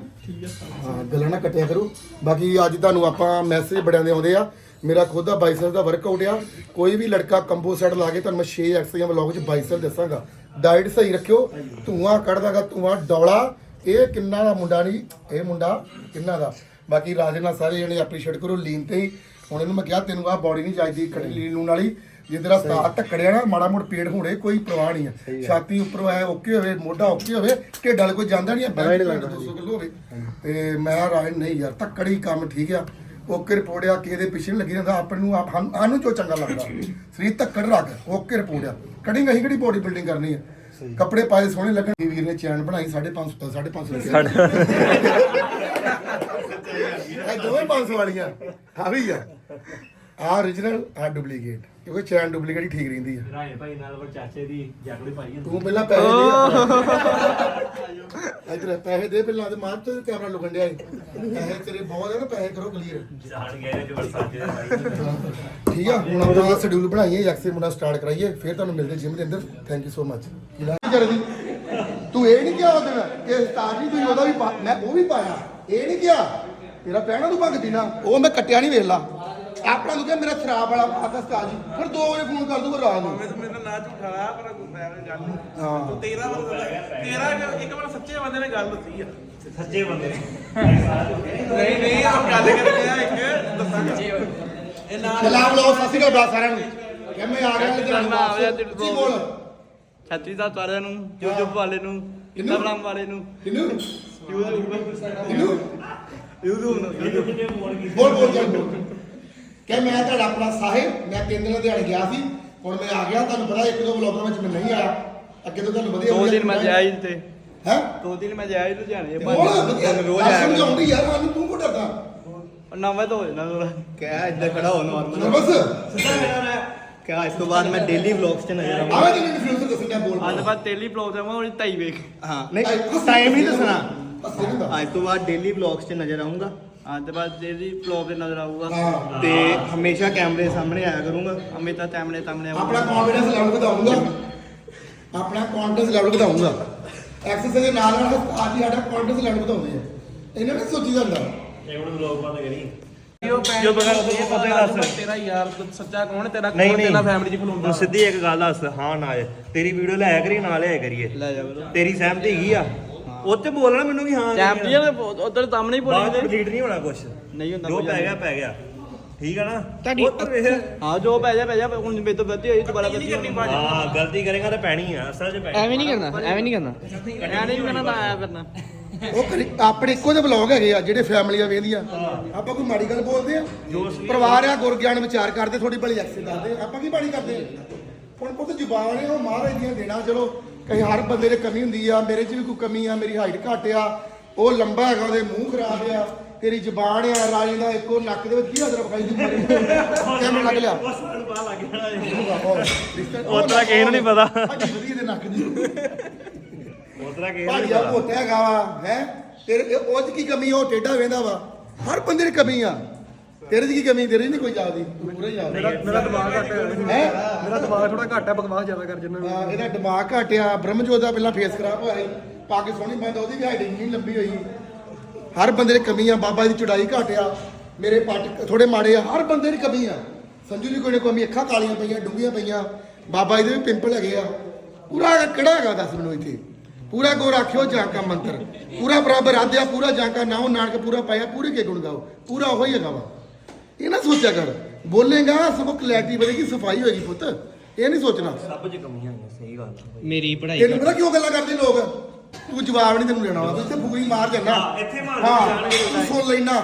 ਹਾਂ ਗੱਲਾਂ ਨਾ ਕੱਟਿਆ ਕਰੋ। ਬਾਕੀ ਅੱਜ ਤੁਹਾਨੂੰ ਆਪਾਂ ਮੈਸੇਜ ਬੜਿਆਂ ਦੇ ਆਉਂਦੇ ਆ। ਮੇਰਾ ਖੁਦ ਦਾ ਬਾਈਸੈਪ ਦਾ ਵਰਕਆਊਟ ਆ। ਕੋਈ ਵੀ ਲੜਕਾ ਕੰਬੋ ਸੈਟ ਲਾ ਕੇ ਤੁਹਾਨੂੰ ਮੈਂ 6 ਐਕਸਰਸਾਈਜ਼ਾਂ ਵਲੌਗ ਚ ਬਾਈਸੈਪ ਦੱਸਾਂਗਾ। ਡਾਈਟ ਸਹੀ ਰੱਖਿਓ। ਧੂਆਂ ਕੱਢਦਾਗਾ ਧੂਆਂ ਡੌਲਾ। ਇਹ ਕਿੰਨਾ ਦਾ ਮੁੰਡਾ ਨਹੀਂ ਇਹ ਮੁੰਡਾ ਕਿੰਨਾ ਦਾ? ਬਾਕੀ ਰਾਜੇ ਨਾਲ ਸਾਰੇ ਜਣੇ ਐਪਰੀਸ਼ੀਏਟ ਕਰੋ। ਲੀਨ ਤੇ ਹੀ। ਹੁਣ ਇਹਨੂੰ ਮੈਂ ਕਿਹਾ ਤੈਨੂੰ ਆਹ ਬੋਡੀ ਨਹੀਂ ਚਾਹੀਦੀ ਕੜੀ ਲੀਨ ਵਾਲੀ ਜੇ ਤੇਰਾ ਸਟਾਰ ਟੱਕੜਿਆ ਨਾ ਮਾੜਾ ਮੋੜ ਪੇੜ ਹੋਣੇ ਕੋਈ ਪਰਵਾਹ ਨਹੀਂ ਹੈ ਛਾਤੀ ਉੱਪਰੋਂ ਐ ਓਕੇ ਹੋਵੇ ਮੋਢਾ ਓਕੇ ਹੋਵੇ ਢਿੱਡ ਵਾਲ ਕੋਈ ਜਾਂਦਾ ਨਹੀਂ ਬੈਂਕ 200 ਕਿਲੋ ਹੋਵੇ। ਤੇ ਮੈਂ ਰਾਜ ਨਹੀਂ ਯਾਰ ਤੱਕੜੀ ਕੰਮ ਠੀਕ ਆ। ਓਕੇ ਰਿਪੋਰਟ ਆ ਕਿਸੇ ਦੇ ਪਿੱਛੇ ਲੱਗੀ ਰਹਿੰਦਾ ਆਪਾਂ ਨੂੰ ਆਪ ਸਾਨੂੰ ਜੋ ਚੰਗਾ ਲੱਗਦਾ। ਸਰੀਰ ਤੱਕੜ ਰੱਖ ਓਕੇ ਰਿਪੋਰਟ ਆ। ਕਟਿੰਗ ਅਸੀਂ ਕਿਹੜੀ ਬੋਡੀ ਬਿਲਡਿੰਗ ਕਰਨੀ ਹੈ ਕੱਪੜੇ ਪਾਏ ਸੋਹਣੇ ਲੱਗਣ ਵੀਰ ਨੇ ਚੈਨ ਬਣਾਈ 550 550 ਇਹ ਦੋਵੇਂ 500 ਵਾਲੀਆਂ। ਆ ਵੀ ਆ। ਆ origignal ਆ ਡੁਪਲੀਕੇਟ ਕਿਉਂਕਿ ਚੈਨ ਡੁਪਲੀਕੇਟ ਹੀ ਠੀਕ ਰਹਿੰਦੀ ਆ। ਰਾਏ ਭਾਈ ਨਾਲ ਪਰ ਚਾਚੇ ਦੀ ਜੈਕੜੀ ਪਾਈ ਤੂੰ ਪਹਿਲਾਂ ਪੈਸੇ ਦੇ। ਇਧਰ ਪੈਸੇ ਦੇ ਪਹਿਲਾਂ ਤੇ ਮਾਰ ਤੇ ਕੈਮਰਾ ਲੁਕਣ ਡਿਆ ਏ। ਪੈਸੇ ਤੇਰੇ ਬਹੁਤ ਆ ਨਾ ਪੈਸੇ ਕਰੋ ਕਲੀਅਰ ਜਾਣ ਗਏ ਨੇ ਜਵਰ ਸਾਜੇ ਦੇ ਭਾਈ ਠੀਕ ਆ ਹੁਣ ਆਪਾਂ ਸ਼ਡਿਊਲ ਬਣਾਈਏ ਐਕਸੇ ਮੁੰਡਾ ਸਟਾਰਟ ਕਰਾਈਏ ਫਿਰ ਤੁਹਾਨੂੰ ਮਿਲਦੇ ਜਿਮ ਦੇ ਅੰਦਰ। ਥੈਂਕ ਯੂ ਸੋ ਮਚ ਕਰਦੀ ਤੂੰ? ਇਹ ਨਹੀਂ ਕਿਹਾ ਉਹਦੇ ਨਾਲ ਕਿ ਉਸਤਾਦ ਜੀ ਤੁਸੀਂ ਉਹਦਾ ਵੀ ਪਾ- ਮੈਂ ਉਹ ਵੀ ਪਾਇਆ। ਇਹ ਨਹੀਂ ਕਿਹਾ ਤੇਰਾ ਪਹਿਣਾ ਤੂੰ ਭਗਤੀ ਨਾ ਉਹ ਮੈਂ ਕੱਟਿਆ ਨਹੀਂ ਵੇਖ ਲਾ। ਆਪਣਾ ਤੂੰ ਕਿਹਾ ਮੇਰਾ ਸ਼ਰਾਬ ਵਾਲਾ ਪਾਤਾ ਉਸਤਾਦ ਜੀ। ਫਿਰ 2 ਵਜੇ ਫੋਨ ਕਰ ਦੂਗਾ ਰਾਤ ਨੂੰ। ਮੇਰੇ ਨਾ ਝੂਠਾ ਪਰ ਗੱਲ ਨਹੀਂ ਹਾਂ। ਤੂੰ ਤੇਰਾ ਵਾਰ ਤੇਰਾ ਇੱਕ ਵਾਰ ਸੱਚੇ ਬੰਦੇ ਨੇ ਗੱਲ ਦੱਸੀ ਆ। ਸੱਚੇ ਬੰਦੇ ਨਹੀਂ ਨਹੀਂ ਉਹ ਗੱਲ ਕਰਕੇ ਆ ਇੱਕ। ਦੱਸਾਂਗਾ। ਇਹ ਨਾ ਸਲਾਮ ਲਓ ਸਤਿ ਸ਼੍ਰੀ ਅਕਾਲ ਬਰਾ ਸਾਰਿਆਂ ਨੂੰ। ਕਿ ਮੈਂ ਆ ਗਿਆ ਆ ਗਿਆ ਤੇ ਜੀ ਬੋਲ। ਛੱਤਰੀ ਸਾਹਿਬ ਸਾਰਿਆਂ ਨੂੰ YouTube ਵਾਲੇ ਨੂੰ Instagram ਵਾਲੇ ਨੂੰ। ਕਿਨੂੰ? YouTube ਕਿਨੂੰ? YouTube ਨੂੰ। ਬੋਲ ਬੋਲ ਚੱਲ। ਬੋਲ ਕਿ ਮੈਂ ਤੁਹਾਡਾ ਆਪਣਾ ਸਾਹਿਬ ਮੈਂ ਤਿੰਨ ਦਿਨ ਦਿਹਾੜ ਗਿਆ ਸੀ। ਹੁਣ ਮੈਂ ਆ ਗਿਆ ਤੁਹਾਨੂੰ ਪਤਾ ਇੱਕ ਦੋ ਵਲੋਗਾਂ ਵਿੱਚ ਮੈਂ ਨਹੀਂ ਆਇਆ। ਅੱਗੇ ਤੋਂ ਤੁਹਾਨੂੰ ਵਧੀਆ ਦੋ ਦਿਨ ਮੈਂ ਜਾਇਆ ਤੇ ਹੈ? ਦੋ ਦਿਨ ਮੈਂ ਜਾਇਆ ਲੁਧਿਆਣੇ ਬੋਲ ਵਧੀਆ ਰੋਜ਼ ਆਇਆ ਸਮਝਾਉਂਦੀ ਯਾਰ ਸਾਨੂੰ ਤੂੰ ਕੋ ਡਰਦਾ? ਨਵਾਂ ਤੋਂ ਹੋ ਜਾਣਾ ਥੋੜਾ ਕਿਹਾ ਇੱਧਰ ਖੜਾ ਹੋ ਨਾਰਮਲ ਨਰਵਸ? ਕਿਹਾ ਇਸ ਤੋਂ ਬਾਅਦ ਮੈਂ ਡੇਲੀ ਵਲੌਗਸ 'ਚ ਨਜ਼ਰ ਆਉਂਗਾ ਆਵੇ ਤੈਨੂੰ ਇਨਫਲੂਐਂਸਰ ਦੱਸਣ ਬੋਲ। ਅੱਜ ਬਾਅਦ ਤੇਲੀ ਬਲੌਗ ਤੇ ਮੈਂ ਉਹਦੀ ਤਾਈ ਵੇਖ। ਹਾਂ। ਨਹੀਂ ਟਾਈਮ ਹੀ ਦੱਸਣਾ। ਹੁੰਦਾ ਅੱਜ ਤੋਂ ਬਾਅਦ ਡੇਲੀ ਵਲੌਗਸ 'ਚ ਨਜ਼ਰ ਆਉਂਗਾ ਅੱਜ ਬਾਅਦ ਤੇਰੀ ਬਲੌਗ ਤੇ ਨਜ਼ਰ ਆਊਗਾ। ਹਾਂ। ਤੇ ਹਮੇਸ਼ਾ ਕੈਮਰੇ ਸਾਹਮਣੇ ਆਇਆ ਕਰੂੰਗਾ। ਅਮਿਤਾ ਤਾਮਣੇ ਤਾਮਣੇ ਆਪਣਾ ਕੌਨਫੀਡੈਂਸ ਲੈਵਲ ਵਧਾਉਂਗਾ ਆਪਣਾ ਕੌਨਫੀਡੈਂਸ ਲੈਵਲ ਵਧਾਉਂਗਾ ਐਕਸਰਸਾਈਜ਼ ਦੇ ਨਾਲ ਨਾਲ ਅੱਜ ਹੀ ਸਾਡਾ ਕੌਨਫੀਡੈਂਸ ਲੈਵਲ ਵਧਾਉਂਦੇ ਆ। ਇਹਨਾਂ ਨੇ ਸੋਚੀ ਜਾਂਦਾ ਇਹ ਹੁਣ ਵਲੌਗ ਬੰਦ ਕਰੀ ਜੋ ਬਗਾ ਇਹ ਪਤਾ ਦੱਸ। ਤੇਰਾ ਯਾਰ ਸੱਚਾ ਕੌਣ ਤੇਰਾ ਨਹੀਂ ਕੌਣ? ਨਹੀਂ। ਤੇਰਾ ਫੈਮਿਲੀ ਚ ਖਲੋਂਦਾ ਤੂੰ ਸਿੱਧੀ ਇੱਕ ਗੱਲ ਦੱਸ। ਹਾਂ ਨਾ ਤੇਰੀ ਵੀਡੀਓ ਲੈ ਕਰੀ ਨਾ ਲਿਆ ਕਰੀਏ। ਲੈ ਜਾ ਤੇਰੀ ਸਹਿਮਤੀ ਹੈਗੀ ਆ। ਉੱਥੇ ਬੋਲਣਾ ਮੈਨੂੰ ਵੀ ਹਾਂ ਚੈਂਪੀਅਨ ਉਧਰ ਸਾਹਮਣੇ ਹੀ ਬਾਅਦ ਬੋਲੀ ਡਿਲੀਟ ਨਹੀਂ ਹੋਣਾ ਕੁਝ ਨਹੀਂ ਹੁੰਦਾ ਜੋ ਪੈ ਗਿਆ ਪੈ ਗਿਆ। ਠੀਕ ਆ ਨਾ? ਤੁਹਾਡੀ- ਉੱਧਰ ਵੇਖ। ਹਾਂ ਜੋ ਪੈ ਜਾ ਪੈ ਜਾ ਹੁਣ ਮੇਰੇ ਤੋਂ ਗਲਤੀ ਹੋਈ ਦੁਬਾਰਾ ਗਲਤੀ ਕਰਨੀ ਹਾਂ ਗਲਤੀ ਕਰੇਗਾ ਤਾਂ ਪੈਣੀ ਆ ਅਸਲ 'ਚ ਪੈਣੀ ਐਵੇਂ ਨਹੀਂ ਕਰਨਾ ਐਵੇਂ ਨਹੀਂ ਕਰਨਾ। ਐਵੇਂ ਨਹੀਂ ਕਰਨਾ ਤਾਂ ਆਇਆ ਕਰਨਾ। ਉਹ ਕਰੀ- ਆਪਣੇ ਇੱਕੋ ਜਿਹੇ ਬਲੌਗ ਹੈਗੇ ਆ ਜਿਹੜੇ ਫੈਮਲੀਆਂ ਵੇਂਦੀਆਂ ਆਪਾਂ ਕੋਈ ਮਾੜੀ ਗੱਲ ਬੋਲਦੇ ਆ? ਪਰਿਵਾਰ ਆ ਗੁਰ ਗਿਆਨ ਵਿਚਾਰ ਕਰਦੇ ਥੋੜੀ ਭਲੀ ਐਕਸੇ ਕਰਦੇ ਆਪਾਂ ਕੀ ਬਾਣੀ ਕਰਦੇ? ਹੁਣ ਪੁੱਤ ਜ਼ੁਬਾਨ ਹੈ ਉਹ ਮਹਾਰਾਜ ਦੀਆਂ ਦੇਣਾ ਚਲੋ। ਕਈ ਹਰ ਬੰਦੇ ਦੇ ਕਮੀ ਹੁੰਦੀ ਆ ਮੇਰੇ 'ਚ ਵੀ ਕੋਈ ਕਮੀ ਆ ਮੇਰੀ ਹਾਈਟ ਘੱਟ ਆ ਉਹ ਲੰਬਾ ਹੈਗਾ ਉਹਦੇ ਮੂੰਹ ਖਰਾਬ ਆ ਤੇਰੀ ਜ਼ੁਬਾਨ ਆ ਰਾਜੇ ਦਾ ਇੱਕੋ ਨੱਕ ਦੇ ਵਿੱਚ ਕੀ ਹਜ਼ਰ ਵਿਖਾਈ ਦੀ ਕਿਵੇਂ ਲੱਗ ਲਿਆ। ਬਸ ਮੈਨੂੰ ਪਤਾ ਲੱਗ ਜਾਣਾ ਇਹ। ਉਹ ਤਾਂ ਕਿਸੇ ਨੂੰ ਨੀ ਪਤਾ। ਵਧੀਆ ਦੇ ਨੱਕ ਦੀ। ਉਤਰਾ ਕੇ ਭਾਜੀਆ ਭੋਟਾ ਹੈਗਾ ਵਾ ਹੈ? ਤੇਰੇ ਉਹ 'ਚ ਕੀ ਕਮੀ ਉਹ ਟੇਢਾ ਵੇਂਦਾ ਵਾ। ਹਰ ਬੰਦੇ ਦੀ ਕਮੀ ਆ। ਤੇਰੇ 'ਚ ਕੀ ਕਮੀ? ਤੇਰੇ ਨਹੀਂ ਕੋਈ ਜਾਪਦੀ ਤੂੰ ਪੂਰਾ ਹੀ ਜਾਪਦਾ ਮੇਰਾ ਦਿਮਾਗ ਘੱਟ ਹੈ। ਹੈ? ਮੇਰਾ ਦਿਮਾਗ ਥੋੜਾ ਘੱਟ ਹੈ ਬਕਵਾਸ ਜ਼ਿਆਦਾ ਕਰ ਜਿੰਨਾ ਇਹਦਾ ਦਿਮਾਗ ਘਟਿਆ ਬ੍ਰਹਮਜੋਤ ਦਾ ਪਹਿਲਾਂ ਫੇਸ ਖਰਾਬ ਹੋਇਆ ਸੀ। ਸੋਹਣੀ ਬੰਦ ਉਹਦੀ ਵੀ ਹਾਈਟ ਇੰਨੀ ਲੰਬੀ ਹੋਈ। ਹਰ ਬੰਦੇ ਦੀ ਕਮੀ ਆ। ਬਾਬਾ ਦੀ ਚੜਾਈ ਘਟਿਆ ਮੇਰੇ ਪੱਟ ਥੋੜੇ ਮਾੜੇ ਆ। ਹਰ ਬੰਦੇ ਦੀ ਕਮੀ ਆ। ਸੰਜੂ ਦੀ ਕੋਈ ਨਾ ਕੋਈ ਅੱਖਾਂ ਕਾਲੀਆਂ ਪਈਆਂ ਡੂੰਘੀਆਂ ਪਈਆਂ। ਬਾਬਾ ਜੀ ਦੇ ਵੀ ਪਿੰਪਲ ਹੈਗੇ ਆ। ਪੂਰਾ ਕਿਹੜਾ ਹੈਗਾ ਦੱਸ ਮੈਨੂੰ ਇੱਥੇ? ਪੂਰਾ ਗੋ ਰਾਖਿਓ ਜਾਂ ਕਾ ਮੰਤਰ। ਪੂਰਾ ਬਰਾਬਰ ਆਦਿਆ ਪੂਰਾ ਜਾਂ ਕਾ ਨਾਉ ਨਾਨਕ ਪੂਰਾ ਪਾਇਆ ਪੂਰੇ ਕੇ ਗੁਣ ਗਾਓ। ਪੂਰਾ ਉਹੀ ਹੈਗਾ ਵਾ। ਇਹ ਨਾ ਸੋਚਿਆ ਕਰ। ਬੋਲੇਗਾ ਸਗੋਂ ਕਲੈਰਿਟੀ ਵਧੇਗੀ ਸਫ਼ਾਈ ਹੋਏਗੀ ਪੁੱਤ। ਇਹ ਨਹੀਂ ਸੋਚਣਾ। ਸਭ ਚ ਕਮੀਆਂ ਨੇ ਸਹੀ ਗੱਲ ਮੇਰੀ ਪੜ੍ਹਾਈ ਤੈਨੂੰ ਪਤਾ ਕਿਉਂ ਗੱਲਾਂ ਕਰਦੇ ਲੋਕ? ਤੂੰ ਜਵਾਬ ਨਹੀਂ ਤੈਨੂੰ ਦੇਣਾ ਵਾ ਤੂੰ ਇੱਥੇ ਫੁਗੜੀ ਮਾਰ ਜਾਂਦਾ ਹਾਂ, ਇੱਥੇ ਮਾਰ ਜਾਣਗੇ ਤੂੰ ਸੁਣ ਲੈਣਾ।